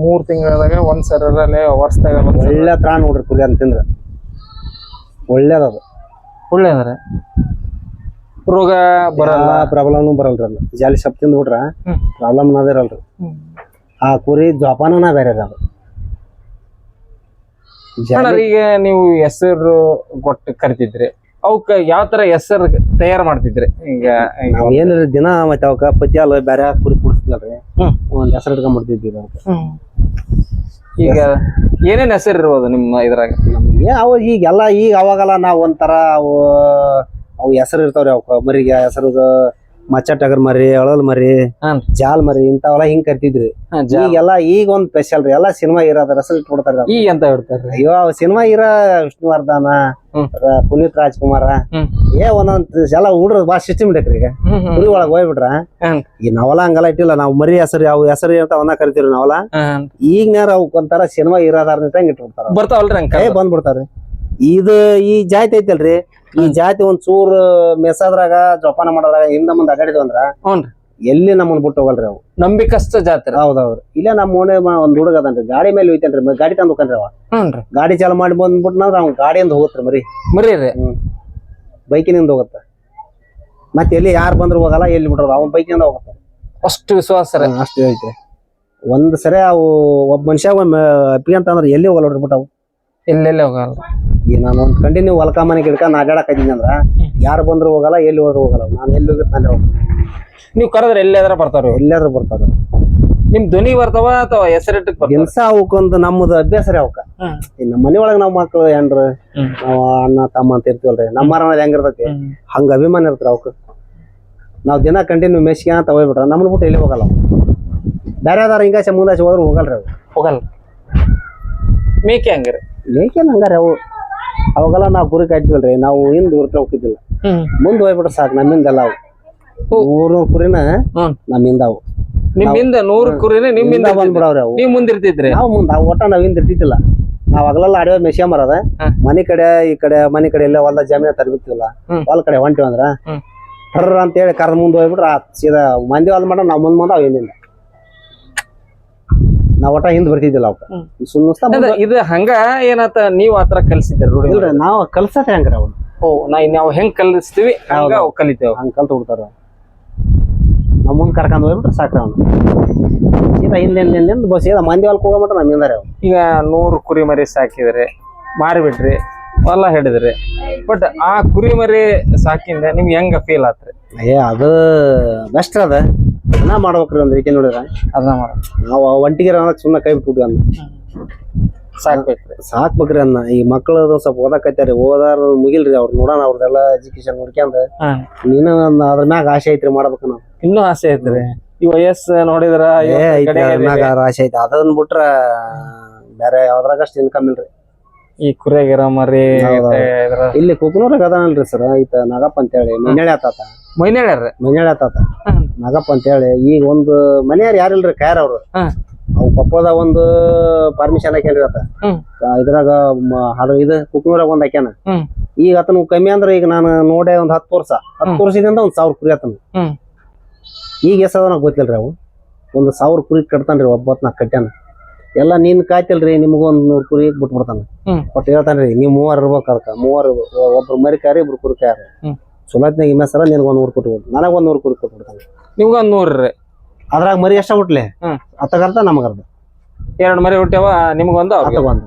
ಮೂರ್ ತಿಂಗಳದಾಗ ಒಂದ್ ಸರಲ್ಲೇ ವರ್ಷದಾಗ ಒಳ್ಳೆ ತ್ರಾಣ ನೋಡ್ರಿ ಕುರಿ ಅಂತ ತಿಂದ್ರೆ. ಒಳ್ಳೇದದು ಒಳ್ಳೇದ್ರೆ ರೋಗ ಬರಲ್ಲ. ಪ್ರಾಬ್ಲಮ್ ಬರಲ್ರಿ ಅದು. ಜಾಲಿ ಸಪ್ ತಿಂದ್ಬಿಟ್ರ. ಪ್ರಾಬ್ಲಮ್ ಅದಿರಲ್ರಿ ಆ ಕುರಿ ಜೋಪಾನನ ಬೇರೆ ಅದು. ಈಗ ನೀವು ಹೆಸರು ಕೊಟ್ಟು ಕರಿತಿದ್ರಿ. ಅವಕ್ಕ ಯಾವ ತರ ಹೆಸರ್ ತಯಾರು ಮಾಡ್ತಿದ್ರಿ? ಈಗ ಏನ್ರಿ ದಿನ ಮತ್ತೆ ಅವಕ್ಕ ಅಲ್ಲ ಬೇರೆ ಕುರಿ ಕುಡಿಸ್ತಿದ್ರಲ್ರಿ ಒಂದು ಒಂದ್ ಹೆಸರು ಇಟ್ಕೊಂಡ್ಬಿಡ್ತಿದ್ವಿ ಅದಕ್ಕೆ. ಈಗ ಏನೇನ್ ಹೆಸರು ಇರ್ಬೋದು ನಿಮ್ಮ ಇದ್ರಾಗ? ನಮ್ಗೆ ಅವ ಈಗೆಲ್ಲ ಈಗ ಅವಾಗೆಲ್ಲ ನಾವ್ ಒಂಥರ ಅವು ಅವು ಹೆಸರು ಇರ್ತಾವ್ರಿ ಅವಕ್ಕ. ಮರಿಗೆ ಹೆಸರು ಮಚ್ಚ ಟಗರ್ ಮರಿ ಅಳಲ್ ಮರಿ ಹಾನ್. ಜಾಲ್ ಮರಿ ಇಂಥವೆಲ್ಲ ಹಿಂಗ್ ಕರ್ತಿದ್ರಿ. ಹಾ, ಜಾ- ಈಗೆಲ್ಲ ಈಗ ಒಂದ್ ಸ್ಪೆಷಲ್ ರೀ. ಎಲ್ಲಾ ಸಿನಿಮಾ ಇರೋದ ರಸಲ್ ಕೊಡ್ತಾರ ಈ ಅಂತ ಹೇಳ್ತಾರ್ರಿ? ಅಯ್ಯೋ ಸಿನಿಮಾ ಇರ ವಿಷ್ಣುವರ್ಧನ ಹ್ಮ್. ರ- ಪುನೀತ್ ರಾಜ್ಕುಮಾರ. ಹ್ಮ್. ಏ ಒಂದೊಂದ್ ಎಲ್ಲ ಹುಡ್ರು ಬಾ ಸಿಸ್ಟಮ್ ಇಡಕ್ರಿ ಈಗ. ಹ್ಮ್ ಹ್ಮ್. ಕುರಿ ಒಳಗ್ ಹೋಗ್ಬಿಟ್ರ. ಈ ನಾವೆಲ್ಲ ಹಂಗಲ್ಲ ಇಟ್ಟಿಲ್ಲ. ನಾವು ಮರಿ ಹೆಸರು ಯಾವ ಹೆಸರು ಅಂತ ಅವನ್ನ ಕರಿತೀವಿ ನಾವೆಲ್ಲ. ಹ್ಮ್. ಈಗ ನೇರ ಅವಕ್ ಒಂಥರ ಸಿನಿಮಾ ಇರೋದಾರ ಇಟ್ಬಿಡ್ತಾರ ಬರ್ತಾವಲ್ರಿ ಹಂಗ ಏ ಬಂದ್ಬಿಡ್ತಾರ್ರಿ. ಇದು ಈ ಜಾತಿ ಐತಲ್ರಿ? ಈ ಜಾತಿ ಒಂದ್ ಚೂರ್ ಮೆಸದ್ರಾಗ ಜೋಪಾನ ಮಾಡೋದ್ರಾಗ ಹಿಂದ ಮುಂದ್ ಅಗಡಿದ್ವಿ ಅಂದ್ರ ಹ್ಞೂನ್ರಿ. ಎಲ್ಲಿ ನಮ್ಮನ್ ಬಿಟ್ಟು ಹೋಗಲ್ರಿ ಅವು. ನಂಬಿಕಸ್ತ ಜಾತ್ರೆ ಹೌದೌದ್ರಿ ಇಲ್ಲ ನಮ್ಮ ಓಣೆ ಒಂದ್ ಹುಡುಗ ಅದನ್ರಿ. ಗಾಡಿ ಮೇಲೆ ಹೋಯ್ತಲ್ರಿ ಮ- ಗಾಡಿ ತಂದು ಹೋಕನ್ರಿ ಅವ. ಹ್ಞೂನ್ರಿ ಗಾಡಿ ಚಾಲು ಮಾಡಿ ಬಂದ್ಬಿಟ್ನಂದ್ರ ಗಾಡಿ ಗಾಡಿಯಿಂದ ಹೋಗುತ್ತೆ ಮರಿ. ಮರಿ ರೀ. ಬೈಕಿನಿಂದ ಹೋಗುತ್ತೆ. ಮತ್ತೆ ಎಲ್ಲಿ ಯಾರು ಬಂದ್ರು ಹೋಗಲ್ಲ ಎಲ್ಲಿ ಬಿಡ್ರು ಅವ್ನ ಬೈಕಿನಿಂದ ಹೋಗುತ್ತೆ. ಅಷ್ಟು ವಿಶ್ವಾಸ ರೀ. ಅಷ್ಟು ಐತ್ರಿ. ಒಂದ್ ಸರಿ ಅವು ಒಬ್ಬ ಮನುಷ್ಯ ಒಮ್ಮೆ ಅಪ್ಪಿ ಅಂತ ಅಂದ್ರೆ ಎಲ್ಲಿ ಹೋಗಲ್ಲ ಬಿಟ್ಟಾವು ಎಲ್ಲೆಲ್ಲಿ ಹೋಗಲ್ಲ. ಈ ನಾನು ಒಂದ್ ಕಂಟಿನ್ಯೂ ಹೊಲಕ ನಾ ಹಿಡ್ಕೊಂಡು ಅಡ್ಡಾಡಕತ್ತೀನಿ ಅಂದ್ರ ಯಾರು ಬಂದ್ರು ಹೋಗಲ್ಲ ಎಲ್ಲಿ ಹೋದ್ರು ಹೋಗಲ್ಲ. ನಾನು ಎಲ್ಲಿ ಹೋಗಿರ್ತಾನೆ ಹೋಗ್ತೀನಿ. ನೀವು ಕರೆದ್ರೆ ಎಲ್ಲಾದ್ರ ಬರ್ತಾರ ಎಲ್ಲಾದ್ರೂ ಬರ್ತಾರೆ ನಿಮ್ ಧ್ವನಿ ಬರ್ತಾವ ಅಥವಾ ಹೆಸರಿಟ್ಟಕ್ ಬರ್ತಾವ ದಿನ್ಸ ಅವಕ್ಕೊಂದು ನಮ್ಮದು ಅಭ್ಯಾಸ ರೀ ಅವಕ್ಕ. ನಮ್ಮ ಮನೆ ಒಳಗ ನಾವ್ ಮಕ್ಳು ಏನ್ರ. ನಾವ್ ಅಣ್ಣ ತಮ್ಮ ಅಂತ ಇರ್ತೀವಲ್ರಿ. ನಮ್ಮ ಅನ್ನೋದು ಹೆಂಗಿರ್ತೈತಿ ಹಂಗ ಅಭಿಮಾನ ಇರ್ತಾರ ಅವಕ್ಕ. ನಾವ್ ದಿನ ಕಂಟಿನ್ಯೂ ಮೆಸ್ಗೆ ಅಂತ ಹೋಗ್ಬಿಟ್ರ ನಮ್ಮನ್ನ ಬಿಟ್ಟು ಎಲ್ಲಿ ಹೋಗಲ್ಲ. ಬೇರೆ ಯಾವ್ದಾರ ಹಿಂಗಾಚೆ ಮುಂದಾಚೆ ಹೋದ್ರೆ ಹೋಗಲ್ರಿ ಅವು ಹೋಗಲ್ಲ. ಮೇಕೆ ಹಂಗಾರೆ? ಮೇಕೆ ಹಂಗಾರೆ ಅವು. ಅವಾಗೆಲ್ಲ ನಾವು ಕುರಿ ಕಾಯ್ತೀವಲ್ರಿ ನಾವು ಹಿಂದ್ ಊರ್ತ ಹೋಗಿದ್ದಿಲ್ಲ ಹ್ಮ್. ಮುಂದ್ ಹೋಗ್ಬಿಟ್ರೆ ಸಾಕು ನಮ್ಮಿಂದೆಲ್ಲ ಅವು. ಹೋ. ನೂರ್ ನೂರ್ ಕುರಿನ ನಮ್ಮಿಂದ ಅವು. ನಿಮ್ಮಿಂದ ನೂರು ಕುರಿನ ನಿಮ್ಮಿಂದ. ಬಂದ್ಬಿಡವ್ರಿ ಅವು. ನೀವು ಮುಂದಿರ್ತಿದ್ರಿ. ನಾವು ಮುಂದ ಅವು ಒಟ್ಟ ನಾವ್ ಹಿಂದ್ ಇರ್ತಿದ್ದಿಲ್ಲ. ನಾವ್ ಅಗಲೆಲ್ಲ ಅಡವೆ ಮೆಸ್ಯ ಮರದ ಮನೆ ಕಡೆ ಈ ಕಡೆ ಮನೆ ಕಡೆ ಎಲ್ಲ ಹೊಲ್ದ ಜಮೀನ ತರಬಿತ್ತಿಲ್ಲ. ಹೊಲ ಕಡೆ ಹೊಂಟಿವಂದ್ರ. ಅಂತ ಹೇಳಿ ಕರ್ದ ಮುಂದೆ ಹೋಗ್ಬಿಟ್ರೆ ಆ ಸೀದಾ ಮಂದಿ ಹೊಲ್ ಮಾಡ ನಾವ್ ಮುಂದ್ ಮುಂದ ಅವ್ ಹಿಂದಿಂದ ನಾವ್ ಒಟ್ಟ ಹಿಂದ್ ಬರ್ತಿದ್ದಿಲ್ಲ ಅವ್ಕ. ಅದ ಇದು ಹಂಗ ಏನಾತ ನೀವ್ ಆತರ ರೂಢಿ ಇಲ್ರಿ ನಾವ್ ಕಲ್ಸತ್ತೆ ಹೆಂಗ್ರ ಅವ್ರು. ಓ ನಾ ಇನ್ಯಾವ ಹೆಂಗ್ ಕಲಿಸ್ತೀವಿ ಹಂಗ. ಅವ್ ಕಲಿತೇವ್. ಹಂಗ್ ಕಲ್ತು ಬಿಡ್ತಾರ ನಮ್ಮ ಮುಂದ್ ಕರ್ಕೊಂಡ್ ಹೋಗ್ಬಿಟ್ರೆ ಸಾಕ್ರ ಅವ್ನು. ಸೀದಾ ಹಿಂದೆ ಹಿಂದೆ ಹಿಂದೆ ಬಸ್ ಸೀದಾ ಮಂದಿ ಹೊಲ್ಕ ಹೋಗೋ ಮಟ್ಟ ನಮ್ಮಿಂದಾರೆ ಅವ್ ಈಗ ನೂರು ಕುರಿ ಮರಿ ಸಾಕಿದ್ರಿ ಮಾರಿಬಿಟ್ರಿ ಹೊಲ ಹಿಡಿದ್ರಿ. ಬಟ್ ಆ ಕುರಿ ಮರಿ ಸಾಕಿಂದ ನಿಮ್ಗೆ ಹೆಂಗ ಫೀಲ್ ಆತ್ರಿ? ಅಯ್ಯ ಅದು ಬೆಸ್ಟ್ ಅದ. ಅದನ್ನ ಮಾಡ್ಬೇಕ್ರಿ ಒಂದ್ ರೀತಿ ನೋಡಿದ್ರ. ಅದನ್ನ ಮಾಡ ನಾವು ಒಂಟಿಗೆ ಅನ್ನಕ್ ಸುಮ್ಮನೆ ಕೈ ಬಿಟ್ಬಿಟ್ವಿ ಅನ್ನ. ಸಾಕ್ಬೇಕ್ರಿ. ಸಾಕ್ಬೇಕ್ರಿ ಅನ್ನ. ಈ ಮಕ್ಕಳು ಸ್ವಲ್ಪ ಓದಾಕತ್ತಾರ ಓದಾರ ಮುಗಿಲ್ರಿ ಅವ್ರ ನೋಡೋಣ ಅವ್ರದೆಲ್ಲ ಎಜುಕೇಶನ್ ನೋಡ್ಕೊಂಡ್. ನೀನು ಅದ್ರ ಮ್ಯಾಗ ಆಸೆ ಐತ್ರಿ ಮಾಡ್ಬೇಕು ನಾವ್ ಇನ್ನೂ ಆಸೆ ಐತ್ರಿ. ಈ ವಯಸ್ಸು ನೋಡಿದ್ರ ಮ್ಯಾಗ ಆಸೆ ಐತಿ ಅದನ್ನ ಬಿಟ್ರ ಬೇರೆ ಯಾವ್ದ್ರಾಗ ಅಷ್ಟು ಇನ್ಕಮ್ ಇಲ್ರಿ. ಈ ಕುರಿಯಾಗಿರ ಮರಿ ಇಲ್ಲಿ ಕುಕ್ನೂರಾಗ ಅದಾನಲ್ರಿ ಸರ್ ಐತ ನಾಗಪ್ಪ ಅಂತ ಹೇಳಿ ಮನೆಳೆ ಆತಾತ ಆತಾತ ನಾಗಪ್ಪ ಅಂತ ಹೇಳಿ ಈಗ ಒಂದು ಮನೆಯವ್ರು ಯಾರಿಲ್ರಿ ಕಾಯರ್ ಅವ್ರು. ಹ್ಮ್. ಅವು ಕೊಪ್ಪಳದಾಗ ಒಂದು ಪರ್ಮಿಷನ್ ಹಾಕ್ಯಾನ್ರಿ ಆತ. ಹ್ಮ್. ಆ, ಇದ್ರಾಗ ಮ- ಅದು ಇದು ಕುಕ್ನೂರಾಗ ಒಂದ್ ಹಾಕ್ಯಾನ. ಹ್ಮ್. ಈಗ ಆತನ ಕಮ್ಮಿ ಅಂದ್ರೆ ಈಗ ನಾನು ನೋಡೆ ಒಂದ್ ಹತ್ತು ವರ್ಷ. ಹತ್ತು ವರ್ಷದಿಂದ ಒಂದ್ ಸಾವಿರ ಕುರಿ ಆತನ. ಹ್ಮ್. ಈಗ ಎಸ್ ಅದನ್ನ ಗೊತ್ತಿಲ್ರಿ ಅವು? ಒಂದು ಸಾವಿರ ಕುರಿ ಕಟ್ತಾನ್ರಿ ಒಬ್ಬತ್ ನಾ ಕಟ್ಯಾನ. ಎಲ್ಲ ನೀನ್ ಕಾಯ್ತಿಲ್ರಿ ನಿಮಗೊಂದ್ ಒಂದ್ ನೂರ್ ಕುರಿ ಬಿಟ್ಬಿಡ್ತಾನ. ಹ್ಮ್. ಒಟ್ಟು ಹೇಳ್ತಾನ್ರಿ ನೀವು ಮೂವರ್ ಇರ್ಬೇಕು ಅದಕ್ಕೆ ಮೂವರ್ ಒಬ್ರು ಮರಿ ಕಾರಿ ಇಬ್ರು ಕುರಿ ಕಾರಿ ಹ್ಮ್. ಸುಲತ್ನಾಗ ಇಮ್ಮ ಸರ ನಿನ್ಗ ಒಂದ್ ನೂರ್ ಕೊಟ್ಟು ನನಗ ಒಂದ್ ನೂರ್ ಕುರಿ ಕೊಟ್ಬಿಡ್ತಾನ ನಿಮ್ಗ ಒಂದ್ ರೀ. ಅದ್ರಾಗ ಮರಿ ಎಷ್ಟ ಹುಟ್ಲೆ? ಹ್ಮ್. ಅತ್ತಗರ್ದ ಅರ್ಧ. ಎರಡ್ ಮರಿ ಹುಟ್ಟ್ಯಾವ ನಿಮ್ಗೊಂದು ಅವ್ರಿಗೆ ಅತ್ತಗ ಒಂದು.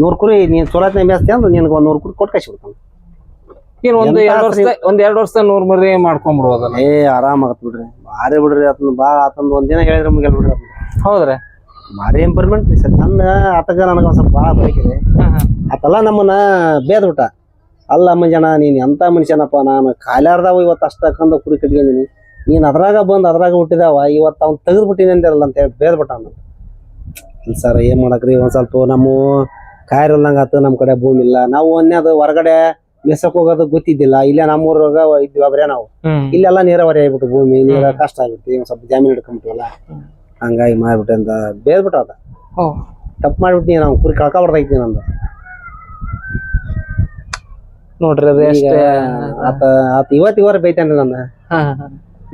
ನೂರ್ ಕುರಿ ನೀನ್ ಸುಲತ್ನಾಗ ಮೇಸ್ತಿ ಅಂದ್ರೆ ನಿನ್ಗ ಒಂದ್ ನೂರ್ ಕುರಿ ಕೊಟ್ಟು ಕಳ್ಸಿ ಬಿಡ್ತಾನೆ. ಏನ್ ಒಂದ್ ಎಂತ ಎರಡ್ ವರ್ಷ ಒಂದ್ ಎರಡು ವರ್ಷ ನೂರ್ ಮರಿ ಮಾಡ್ಕೊಂಡ್ಬಿಡ್ಬೋದಲ್ಲ ಏ ಆರಾಮ್ ಆಗತ್ ಬಿಡ್ರಿ. ಭಾರಿ ಬಿಡ್ರಿ ಅದನ್ನ ಭಾಳ ಆತಂದ್ ಒಂದಿನ ದಿನ ಹೇಳಿದ್ರೆ ಮುಗಿಲ್ ಬಿಡ್ರಿ ಅದನ್ನ. ಹೌದ್ರಿ. ಭಾರಿ ಇಂಪ್ರೂವ್ಮೆಂಟ್ ರೀ ಸರ್. ನನ್ನ ಆತಗ ನನಗ ಒಂದು ಸ್ವಲ್ಪ ಭಾಳ ಬೈಕಿದೆ ಆತಲ್ಲ ನಮ್ಮನ್ನ ಬೇದ್ ಬಿಟ್ಟ ಅಲ್ಲ ಮಂಜಣ್ಣ ನೀನು ಎಂತ ಮನುಷ್ಯನಪ್ಪ ನಾನು ಕಾಲಾರ್ದಾವ ಇವತ್ತು ಅಷ್ಟು ಕಂದ ಕುರಿ ಕಟ್ಕೊಂಡಿನಿ. ನೀನು ಅದ್ರಾಗ ಬಂದು ಅದ್ರಾಗ ಹುಟ್ಟಿದಾವ ಇವತ್ತು ಅವ್ನು ತೆಗೆದು ಬಿಟ್ಟಿನಿ ಅಂದಿರಲ್ಲ ಅಂತ ಹೇಳಿ ಬೇದ್ಬಿಟ್ಟ ನಾನು ಸರ್ ಏನ್ ಮಾಡಕ್ರಿ? ಒಂದು ಸ್ವಲ್ಪ ನಮ್ಮ ಕಾಯರ್ ನಮ್ಮ ಆತು ನಮ್ ಕಡೆ ಭೂಮಿ ಇಲ್ಲ. ನಾವು ಒಂದೇದು ಹೊರಗಡೆ ಮೆಸಕ್ ಹೋಗೋದು ಗೊತ್ತಿದ್ದಿಲ್ಲ. ಇಲ್ಲೇ ನಮ್ಮೂರಾಗ ಇದ್ವಿ ಅವ್ರೆ ನಾವು. ಇಲ್ಲೆಲ್ಲ ನೀರಾವರಿ ಆಗ್ಬಿಟ್ಟು ಭೂಮಿ ನೀರ ಕಷ್ಟ ಆಗ್ಬಿಟ್ಟು ಒಂದು ಸ್ವಲ್ಪ ಜಾಮೀನು ಹಿಡ್ಕೊಂಬಿಟ್ಟಲ್ಲ ಹಂಗಾಗಿ ಮಾಡ್ಬಿಟ್ಟೆ ಅಂತ ಬೇದ್ಬಿಟ್ಟ ಅದ. ತಪ್ಪು ಮಾಡ್ಬಿಟ್ಟು ನಾವು ಕುರಿ ಕಳ್ಕೊಬಾರ್ದೈತಿ ನಂದು. ನೋಡ್ರಿ ಅದು ಈಗ ಎಷ್ಟ ಆತ ಆತ ಇವತ್ತು ಇವರ ಬೈತಾನ್ರಿ ನನ್ನ.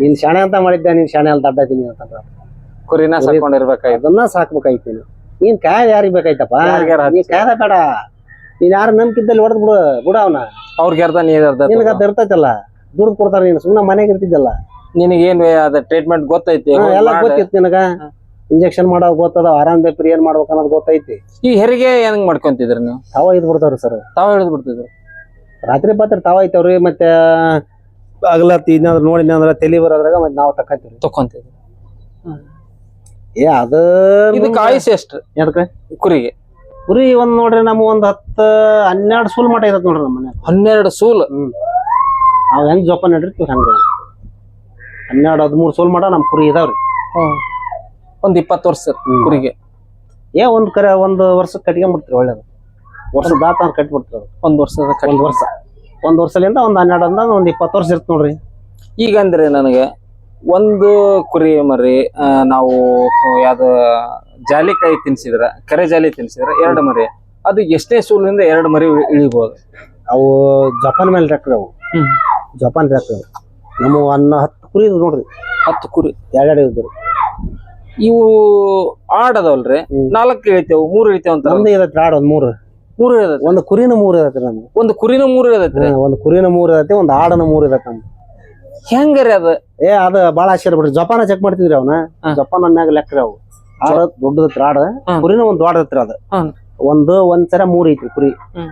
ನೀನ್ ಶಾಣೆ ಅಂತ ಮಾಡಿದ್ದೆ ನೀನ್ ಶಾಣೆ ಅಲ್ಲಿ ದಡ್ಡತೀನಿ ಅಂತಂದ್ರ ಕುರಿನ ಸಾಕೊಂಡಿರ್ಬೇಕಾಯ್ತು. ಅದನ್ನ ಸಾಕ್ಬೇಕಾಯ್ತು ನೀನು ನೀನ್ ಕಾಯ್ದ ಯಾರಿಗ್ ಬೇಕಾಯ್ತಪ್ಪ? ಯಾರ್ಗ್ಯಾರ. ನೀನ್ ಕಾಯ್ದ ಬೇಡ. ನೀನ್ ಯಾರು ನಂಬಿಕಿದ್ದಲ್ಲಿ ಹೊಡೆದ್ ಬಿಡು ಬಿಡು ಅವನ. ಅವ್ರಿಗೆ ಅರ್ಧ ಅರ್ಧ ನಿನಗ ಅದ್ ಇರ್ತೈತಲ್ಲ ದುಡ್ಡು ಕೊಡ್ತಾರ ನೀನು ಸುಮ್ಮನೆ ಮನೆಗೆ ಇರ್ತಿದ್ದಲ್ಲ ನಿನಗೇನ್ ಅದ ಟ್ರೀಟ್ಮೆಂಟ್ ಗೊತ್ತೈತಿ? ಹಾ, ಎಲ್ಲ ಮಾಡು. ಗೊತ್ತಿತ್ತು ನಿನಗ. ಇಂಜೆಕ್ಷನ್ ಮಾಡೋದು ಗೊತ್ತದ ಆರಾಮ್ ಬೇಪ್ರಿ ಏನ್ ಮಾಡ್ಬೇಕು ಅನ್ನೋದು ಗೊತ್ತೈತಿ. ಈ ಹೆರಿಗೆ ಹೆಂಗ್ ಮಾಡ್ಕೊಂತಿದ್ರಿ ನೀವು? ತಾವ ಇದ್ ಬಿಡ್ತಾರ ಸರ್ ತಾವ್ ಹಿಡಿದ್ ಬಿಡ್ತಿದ್ರಿ. ರಾತ್ರಿ ಪಾತ್ರ ತಾವಾಯ್ತವ್ರಿ ಐತವ್ರಿ ಮತ್ತೆ ಅಗಲತ್ತಿ ಇನ್ನಾದ್ರು ನೋಡಿದ್ನ ಅಂದ್ರೆ ತಲೆ ಬರೋದ್ರಾಗ ಮತ್ತೆ ನಾವು ತಕ್ಕಂತೀವಿ. ತಕೊಂತೀವಿ ಏ ಅದ ಕಾಯಿಸಿ ಎಷ್ಟು ಎದಕ್ಕೆ ಕುರಿಗೆ. ಕುರಿ ಒಂದ್ ನೋಡ್ರಿ ನಮ್ಗೆ ಒಂದ್ ಹತ್ತ ಹನ್ನೆರಡು ಸೂಲ್ ಮಟ ಇರತ್ ನೋಡ್ರಿ ನಮ್ಮ ಮನ್ಯಾಗ. ಹನ್ನೆರಡು ಸೂಲ್? ಅವ್ ಹೆಂಗ್ ಜೋಪಾನ ಇಟ್ಟಿರ್ತೀವಿ ಹಂಗ. ಹನ್ನೆರಡು ಹದಿಮೂರು ಸೂಲ್ ಮಟ ನಮ್ ಕುರಿ ಇದಾವ್ರಿ. ಒಂದ್ ಇಪ್ಪತ್ತು ವರ್ಷ. ಕುರಿಗೆ. ಏ ಒಂದ್ ಕರೆ ಒಂದ್ ವರ್ಷ ಕಟ್ಕೊಂಡ್ಬಿಡ್ತೀರಿ ಒಳ್ಳೇದು. ವರ್ಷ ದಾತ ಅಂತ ಕಟ್ಬಿಡ್ತಾರೆ. ಒಂದ್ ವರ್ಷದ ಕಟ್ಟಿ. ಒಂದ್ ವರ್ಷ. ಒಂದು ವರ್ಷದಿಂದ ಒಂದು ಹನ್ನೆರಡು ಅಂದಾಗ ಒಂದು ಇಪ್ಪತ್ತು ವರ್ಷ ಇರ್ತ ನೋಡ್ರಿ. ಈಗ ಅಂದ್ರೆ ನನಗೆ ಒಂದು ಕುರಿ ಮರಿ ಆ, ನಾವು ಯಾವ್ದು ಜಾಲಿಕಾಯಿ ತಿನ್ಸಿದ್ರ ಕರೆ ಜಾಲಿ ತಿನ್ಸಿದ್ರ ಎರಡು ಮರಿ. ಅದು ಎಷ್ಟೇ ಸೂಲಿಂದ ಎರಡು ಮರಿ ಇಳಿ- ಇಳಿಬೋದು ಅವು ಜಪಾನ್ ಮೇಲೆ ಟ್ರ್ಯಾಕ್ಟರ್ ಅವು. ಜಪಾನ್ ಟ್ರ್ಯಾಕ್ಟರ್ ನಮ್ಮ ಅನ್ನ ಹತ್ತು ಕುರಿ ಇದ್ವು ನೋಡ್ರಿ. ಹತ್ತು ಕುರಿ. ಎರಡೆರಡು ಇದ್ರು ಇವು ಆಡದವಲ್ರಿ. ಹ್ಮ್. ನಾಲ್ಕು ಇಳಿತೇವು ಮೂರು ಇಳಿತೇವಂತ ಅಂತ ನಮ್ದು ಇರತ್ತೆ ಆಡ ಒಂದು ಮೂರು. ಮೂರು ಇಳದೈತಿ ಒಂದು ಕುರಿನ ಮೂರು ಇರತ್ತೆ ನಮ್ದು ಒಂದು ಕುರಿನ ಮೂರು ಹ್ಮ್, ಒಂದು ಕುರಿನ ಮೂರು ಇರತ್ತೆ ಒಂದು ಆಡನ ಮೂರು ಇರತ್ತೆ ನಮ್ದು ಹೆಂಗರಿ ಅದ? ಏ ಅದ ಬಾಳ ಆಶ್ಚರ್ಯ ಬಿಡ್ರಿ ಜಪಾನ ಚೆಕ್ ಮಾಡ್ತಿದ್ರಿ ಅವನ? ಹಾ. ಜಪಾನ್ ಮ್ಯಾಗ ಲೆಕ್ಕ ಅವು. ಆಡ ದೊಡ್ಡದತ್ರ ಆಡ. ಹಾ. ಕುರಿನ ಒಂದ್ ದೊಡ್ಡದತ್ರ ಅದ. ಹ್ಮ್. ಒಂದು ಒಂದ್ ಸರ ಮೂರ್ ಐತಿ ಕುರಿ. ಹ್ಮ್.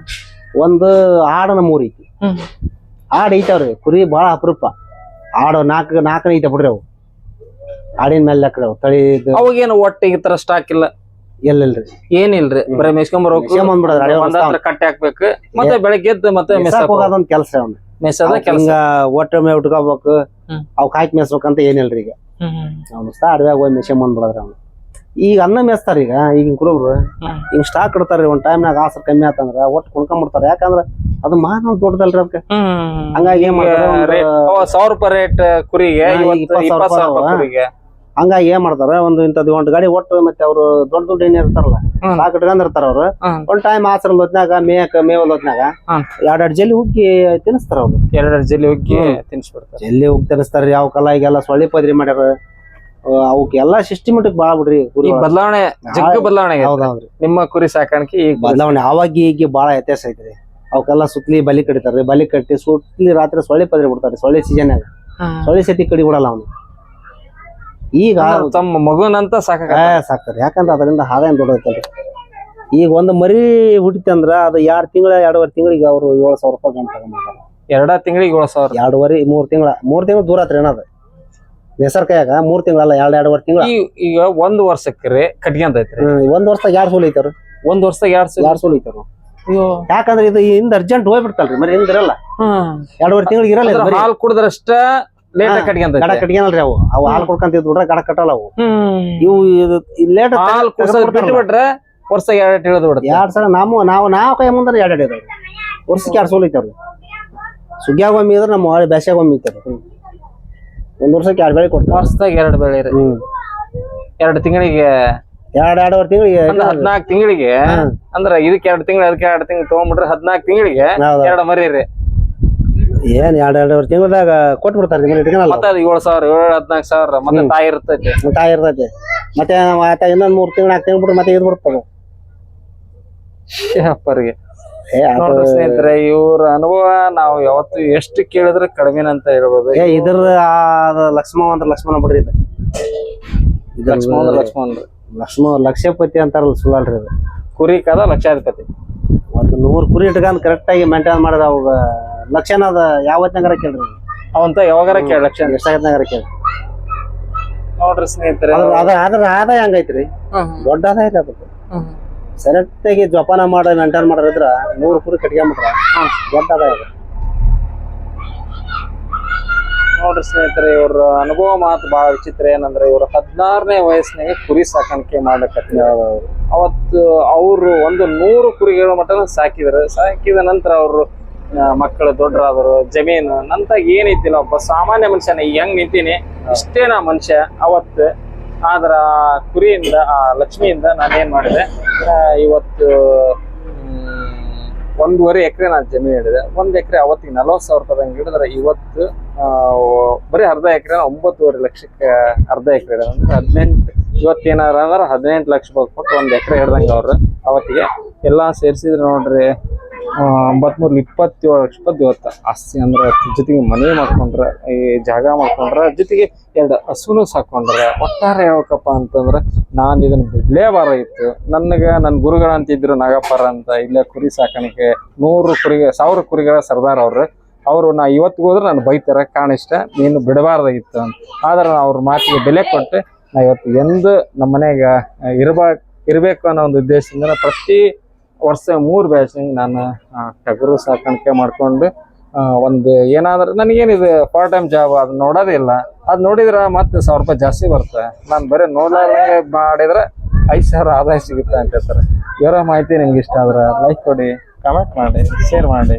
ಒಂದು ಆಡನ ಮೂರ್ ಐತಿ. ಹ್ಮ್. ಆಡ್ ಐತಾವ್ರಿ. ಕುರಿ ಬಾಳ ಅಪರೂಪ. ಆಡು ನಾಲ್ಕ ನಾಲ್ಕನ ಐತೆ ಬಿಡ್ರಿ ಅವು. ಆಡಿನ ಮೇಲೆ ಲೆಕ್ಕ ಅವು. ತಳಿ ಇದು. ಅವಾಗೇನು ಒಟ್ಟ ಈ ತರ ಸ್ಟಾಕ್ ಇಲ್ಲ. ಎಲ್ಲೆಲ್ರಿ? ಏನಿಲ್ರಿ. ಬರೀ ಹಳೆ ಒಂದ್ ಹತ್ರ ಕಟ್ಟೆ ಹಾಕ್ಬೇಕು. ಮತ್ತೆ ಬೆಳಗ್ಗೆ ಎದ್ದು ಮತ್ತೆ ಮೆಸಾಕ್ ಹೋಗೋದೊಂದ್ ಕೆಲ್ಸ ಅವ್ನ. ಮೆಸದ ಕೆಲಸ. ಒಟ್ಟ ಮೇ ಉಟ್ಕೋಬೇಕು. ಹ್ಮ್. ಅವ್ ಕಾಯ್ಕ್ ಮೇಸ್ಬೇಕಂತ ಏನಿಲ್ರಿ ಈಗ. ಸ್ಟಾ ಅಡವ್ಯಾಗ ಹೋಗಿ ಮೆಷಿನ್ ಬಂದ್ಬಿಡದ್ರಿ ಅವ್ನು. ಈಗ ಅನ್ನ ಮೇಸ್ತಾರ ಈಗ ಈಗಿನ ಕುರುಬ್ರು ಈಗ ಸ್ಟಾಕ್ ಇಡ್ತಾರ್ರಿ ಒಂದ್ ಟೈಮ್ನಾಗ ಆಸರ್ ಕಮ್ಮಿ ಆತಂದ್ರ ಒಟ್ಟು ಕುಣ್ಕೊಂಡ್ಬಿಡ್ತಾರ ಯಾಕಂದ್ರ ಅದು ಮಾನ ದೊಡ್ಡದಲ್ರಿ ಅದಕ್ಕೆ ಹಂಗಾಗಿ ಏನ್ ಮಾಡ್ತಾರ ಸಾವಿರ ರೂಪಾಯಿ ರೇಟ್ ಕುರಿಗೆ. ಹಂಗಾಗಿ ಏನ್ ಮಾಡ್ತಾರ ಒಂದು ಇಂಥದ್ದು ಒಂದ್ ಗಾಡಿ ಒಟ್ಟು ಮತ್ತೆ ಅವ್ರು ದೊಡ್ಡ ದೊಡ್ಡ ಏನ್ ಇರ್ತಾರಲ್ಲ ಹ್ಮ್. ಸಾಕ್ ಇಟ್ಕೊಂಡಿರ್ತಾರ ಅವ್ರು. ಒಂದ್ ಟೈಮ್ ಆಸರ ಹೊತ್ನಾಗ ಮೇಕ ಮೇವಲ್ ಹೊತ್ನಾಗ. ಎರಡ್ ಎರಡ್ ಜಲ್ಲಿ ಹುಗ್ಗಿ ತಿನ್ನಿಸ್ತಾರ ಅವ್ರು ಎರಡೆರಡು ಜಲ್ಲಿ ಹೋಗಿ. ತಿನ್ಸ್ಬಿಡ್ತಾರೆ ಜಲ್ಲಿ ಹುಗ್ ತಿನ್ನಿಸ್ತಾರ ಯಾವ ಕಲ ಈಗೆಲ್ಲ ಸೊಳ್ಳೆ ಪದ್ರಿ ಮಾಡ್ಯಾರ ಅವಕ್ ಎಲ್ಲಾ ಸಿಸ್ಟಮೆಟಿಕ್ ಬಾಳ ಬಿಡ್ರಿ ಬದಲಾವಣೆ ಜಗ್ಗ ಬದಲಾವಣೆ ಆಗೈತೆ. ನಿಮ್ಮ ಕುರಿ ಸಾಕಾಣಿಕೆ ಈಗ ಬದಲಾವಣೆ ಅವಾಗ ಈಗ ಬಾಳ ವ್ಯತ್ಯಾಸ ಐತ್ರಿ ಅವಕ್ಕೆಲ್ಲ ಸುತ್ತಲಿ ಬಲಿ ಕಡಿತಾರ್ರಿ ಬಲಿ ಕಟ್ಟಿ ಸುತ್ಲಿ ರಾತ್ರಿ ಸೊಳ್ಳೆ ಪದ್ರಿ ಬಿಡ್ತಾರ್ರಿ ಸೊಳ್ಳೆ ಸೀಸನ್ ಸೊಳ್ಳೆ ಸತಿ ಕಡಿ ಬಿಡಲ್ಲ ಅವ್ನು ಈಗ ತಮ್ಮ ಮಗುನಂತ ಸಾಕ ಸಾಕ್ತಾರೆ ಯಾಕಂದ್ರೆ ಅದರಿಂದ ಆದಾಯ ದೊಡ್ಡದೈತಲ್ರಿ ಈಗ ಒಂದು ಮರಿ ಹುಟ್ಟಿತ್ತು ಅಂದ್ರೆ ಅದು ಎರಡು ತಿಂಗಳ ಎರಡೂವರೆ ತಿಂಗಳಿಗೆ ಅವರು ಏಳು ಸಾವಿರ ರೂಪಾಯಿ ಗಂಟೆ ಎರಡ ತಿಂಗಳಿಗೆ ಏಳು ಸಾವಿರ. ಎರಡೂವರೆ ಮೂರ್ ತಿಂಗಳ ಮೂರು ತಿಂಗಳು ದೂರ ಆತ್ರಿ ಏನದು ಹೆಸರ್ ಕೈಯಾಗ ಮೂರ್ ತಿಂಗಳಲ್ಲ ಎರಡ್ ಎರಡೂವರೆ ತಿಂಗಳ. ಈಗ ಒಂದ್ ವರ್ಷಕ್ಕೆ ಐತ್ರಿ. ಒಂದ್ ವರ್ಷದಾಗ ಎರಡು ಸೋಲ್ ಐತಾರ ಒಂದ್ ವರ್ಷದಾಗ ಎರಡು ಸಾವಿರ ಎರಡ್ ಸೋಲ್ ಐತಾರ ಯಾಕಂದ್ರೆ ಇದು ಹಿಂದ ಅರ್ಜೆಂಟ್ ಹೋಗ್ಬಿಡ್ತಲ್ರಿ ಮರಿ ಹಿಂದಿರಲ್ಲ. ಎರಡುವರೆ ತಿಂಗಳಿಗೆ ಇರಲ್ಲ ಹಾಲು ಕುಡಿದ್ರಷ್ಟ ಲೇಟ್ ಗಡ ಕಟ್ಕೊಳಲ್ರಿ ಅವು. ಅವು ಹಾಲು ಕೊಡ್ಕಂತ ದುಡ್ರ ಗಡ ಕಟ್ಟಲ್ಲ ಅವು. ಇವು ಇದು ಲೇಟ್ ಹಾಲ್ ಬಿಟ್ರೆ ವರ್ಷ ಎರಡ್ ಇಳಿದು ಬಿಡುತ್ತೆ. ಎರಡ್ ಸಲ ನಾವು ನಾವು ನಾವು ಕೈ ಮುಂದೆ ಎರಡ್ ಎರಡ್ ವರ್ಷಕ್ಕೆ ಎರಡ್ ಸೋಲ್ ಐತಾವ್ರಿ ಸುಗ್ಯಾಗ ಒಮ್ಮೆ ಇದ್ರೆ ನಮ್ಮ ಹೊಳೆ ಬ್ಯಾಸ್ಯಾಗ ಒಮ್ಮೆ ಐತಾರ ಒಂದ್ ವರ್ಷಕ್ಕೆ ಎರಡ್ ಬೆಳೆ ಕೊಡ್ತಾರೆ. ವರ್ಷದಾಗ ಎರಡ್ ಬೆಳೆ ರೀ. ಹ್ಮ್. ಎರಡ್ ತಿಂಗಳಿಗೆ ಎರಡ್ ಎರಡುವರೆ ತಿಂಗಳಿಗೆ ಹದ್ನಾಲ್ಕ್ ತಿಂಗಳಿಗೆ ಅಂದ್ರೆ ಇದಕ್ಕೆ ಎರಡ್ ತಿಂಗಳು ಅದಕ್ಕೆ ಎರಡ್ ತಿಂಗಳು ತಗೊಂಡ್ಬಿಟ್ರೆ ಹದ್ನಾಲ್ಕ್ ತಿಂಗಳಿಗೆ ಎರಡು ಎರಡ್ ಮರಿ ರೀ. ಏನ್ ಎರಡ್ ಎರಡುವರೆ ತಿಂಗಳದಾಗ ಕೊಟ್ಬಿಡ್ತಾರ ಏಳು ಇಟ್ಕೊಳಲ್ಲ ಮತ್ತೆ ಅದು ಏಳ್ ಸಾವಿರ ಏಳು ಹದಿನಾಲ್ಕು ಸಾವಿರ ಮತ್ತೆ ತಾಯಿ ಇರ್ತೈತಿ. ತಾಯಿ ಇರ್ತೈತಿ. ಮತ್ತೆ ನಾವ್ ಆತ ಇನ್ನೊಂದ್ ಮೂರ್ ತಿಂಗಳ ನಾಲ್ಕು ತಿಂಗಳು ಬಿಟ್ರೆ ಮತ್ತೆ ಇದು ಅಪ್ಪರಿಗೆ. ಏ ಅದು- ನೋಡ್ರಿ ಸ್ನೇಹಿತರೆ ಇವ್ರ ಅನುಭವ ನಾವು ಯಾವತ್ತು ಎಷ್ಟು ಕೇಳಿದ್ರೆ ಕಡಿಮೆ ಅಂತ ಹೇಳ್ಬೋದು. ಏ ಇದ್ರ ಆ ಲಕ್ಷ್ಮಣ ಅಂದ್ರ ಲಕ್ಷ್ಮಣ ಬಿಡ್ರಿ ಇದು. ಇದ್ರ ಲಕ್ಷ್ಮಣ ಲಕ್ಷ್ಮಣ ಲಕ್ಷ್ಯಪತಿ ಅಂತಾರಲ್ಲ ಸುಳ್ಳಲ್ರಿ ಇದು ಕುರಿ ಕದ ಲಕ್ಷಾಧಿಪತಿ. ಒಂದು ನೂರು ಕುರಿ ಇಟ್ಕೊಂಡ್ ಕರೆಕ್ಟಾಗಿ ಮೇಂಟೈನ್ ಮಾಡಿದ ಅವಾಗ ಲಕ್ಷಣ ಅದ ಯಾವತ್ನಾಗಾರ ಕೇಳ್ರಿ? ಅವಂತ ಯಾವಾಗಾರ ಕೇಳ ಲಕ್ಷ ಎಷ್ಟಾಗತ್ನಾಗಾರ ಕೇಳ್ರಿ? ನೋಡ್ರಿ ಸ್ನೇಹಿತರೆ. ಅದ್ರ ಅದ್ರ ಅದ್ರ ಆದಾಯ ಹಂಗೈತ್ರಿ? ದೊಡ್ಡ ಆದಾಯ ಐತಿ ಸೆಲೆಕ್ಟ್ ಆಗಿ ಜೋಪಾನ ಮಾಡಿ ಮೇಂಟೈನ್ ಮಾಡಿದ್ರ ನೂರು ಕುರಿ ಕಟ್ಕೊಂಬಿಟ್ರ ದೊಡ್ಡ ಆದಾಯ ಅದು. ನೋಡ್ರಿ ಸ್ನೇಹಿತರೆ ಇವ್ರ ಅನುಭವ ಮಾತು ಬಹಳ ವಿಚಿತ್ರ ಏನಂದ್ರೆ ಇವ್ರ ಹದಿನಾರನೇ ವಯಸ್ಸಿನಾಗ ಕುರಿ ಸಾಕಾಣಿಕೆ ಮಾಡ್ಲಿಕ್ಕೆ ಅವತ್ತು ಅವರು ಒಂದು ನೂರು ಕುರಿಗಳ ಮಟ್ಟ ಸಾಕಿದ್ರು. ಸಾಕಿದ ನಂತರ ಅವರು ಮಕ್ಕಳು ದೊಡ್ಡರಾದರು ಜಮೀನು, ನಂತಾಗ ಏನೈತಿಲ್ಲ ಒಬ್ಬ ಸಾಮಾನ್ಯ ಮನುಷ್ಯನ ಹೆಂಗ್ ನಿಂತೀನಿ? ಇಷ್ಟೇ ನಾ ಮನುಷ್ಯ? ಅವತ್ತು ಆದ್ರ ಕುರಿಯಿಂದ, ಆ ಲಕ್ಷ್ಮಿಯಿಂದ ನಾನೇನ್ ಮಾಡಿದೆ? ಇವತ್ತು ಒಂದೂವರೆ ಎಕರೆ ನಾನು ಜಮೀನು ಹಿಡಿದೆ. ಒಂದ್ ಎಕರೆ ಅವತ್ತಿಗೆ ನಲವತ್ತು ಸಾವಿರ ರೂಪಾಯಿ ಹಿಡಿದ್ರೆ ಇವತ್ತು ಬರೀ ಅರ್ಧ ಎಕರೆ ಒಂಬತ್ತೂವರೆ ಲಕ್ಷಕ್ಕೆ ಅರ್ಧ ಎಕರೆ ಅಂದ್ರೆ ಹದಿನೆಂಟು ಇವತ್ತೇನಾರ ಅಂದ್ರೆ ಹದಿನೆಂಟು ಲಕ್ಷ ಕೊಟ್ಟು ಒಂದ್ ಎಕರೆ ಹಿಡ್ದಂಗೆ ಅವ್ರು ಅವತ್ತಿಗೆ. ಎಲ್ಲಾ ಸೇರಿಸಿದ್ರೆ ನೋಡ್ರಿ. ಆ, ಒಂಬತ್ಮೂರ್ ಇಪ್ಪತ್ತೇಳು ಇವತ್ತು ಆಸ್ತಿ ಅಂದ್ರೆ ಜೊತೆಗೆ ಮನೆ ಮಾಡ್ಕೊಂಡ್ರೆ ಈ ಜಾಗ ಮಾಡ್ಕೊಂಡ್ರೆ ಜೊತೆಗೆ ಎರಡು ಹಸುನು ಸಾಕೊಂಡ್ರೆ. ಒಟ್ಟಾರೆ ಯಾವಕ್ಕಪ್ಪ ಅಂತಂದ್ರೆ ನಾನು ಇದನ್ನ ಇತ್ತು. ನನಗೆ ನನ್ನ ಗುರುಗಳು ಅಂತಿದ್ರು ನಾಗಪ್ಪರ ಅಂತ ಇಲ್ಲೇ ಕುರಿ ಸಾಕಾಣಿಕೆ ನೂರು ಕುರಿಗೆ ಸಾವಿರ ಕುರಿಗಳ ಸರ್ದಾರ್ ಅವ್ರು. ಅವರು ನಾ ಇವತ್ತಿಗೆ ಹೋದ್ರೆ ನಾನು ಬೈತಾರೆ ಕಾಣಿಷ್ಟ ನೀನು ಬಿಡಬಾರ್ದಾಗಿತ್ತು ಅಂತ. ಆದ್ರೆ ಅವ್ರ ಮಾತಿಗೆ ಬೆಲೆ ಕೊಟ್ಟು ನಾ ಇವತ್ತು ಎಂದು ನಮ್ಮ ಮನೆಗೆ ಇರ್ಬೇಕು ಇರಬೇಕು ಅನ್ನೋ ಒಂದು ಉದ್ದೇಶದಿಂದ ಪ್ರತಿ ವರ್ಷ ಮೂರು ಬ್ಯಾಚಿಂಗ್ ನಾನು ಟಗರು ಸಾಕಾಣಿಕೆ ಮಾಡಿಕೊಂಡು ಒಂದು ಏನಾದ್ರೂ ನನಗೇನಿದೆ ಪಾರ್ಟ್ ಟೈಮ್ ಜಾಬ್ ಅದು ನೋಡೋದಿಲ್ಲ ಅದು ನೋಡಿದ್ರೆ ಮತ್ತೆ ಸಾವಿರ ರೂಪಾಯಿ ಜಾಸ್ತಿ ಬರುತ್ತೆ. ನಾನು ಬರೀ ನೋಡಲಾರ್ದಂಗೆ ಮಾಡಿದ್ರೆ ಐದು ಸಾವಿರ ಆದಾಯ ಸಿಗುತ್ತೆ ಅಂತ ಹೇಳ್ತಾರೆ. ಇವರ ಮಾಹಿತಿ ನಿಮ್ಗೆ ಇಷ್ಟ ಆದ್ರೆ ಲೈಕ್ ಕೊಡಿ ಕಮೆಂಟ್ ಮಾಡಿ ಶೇರ್ ಮಾಡಿ.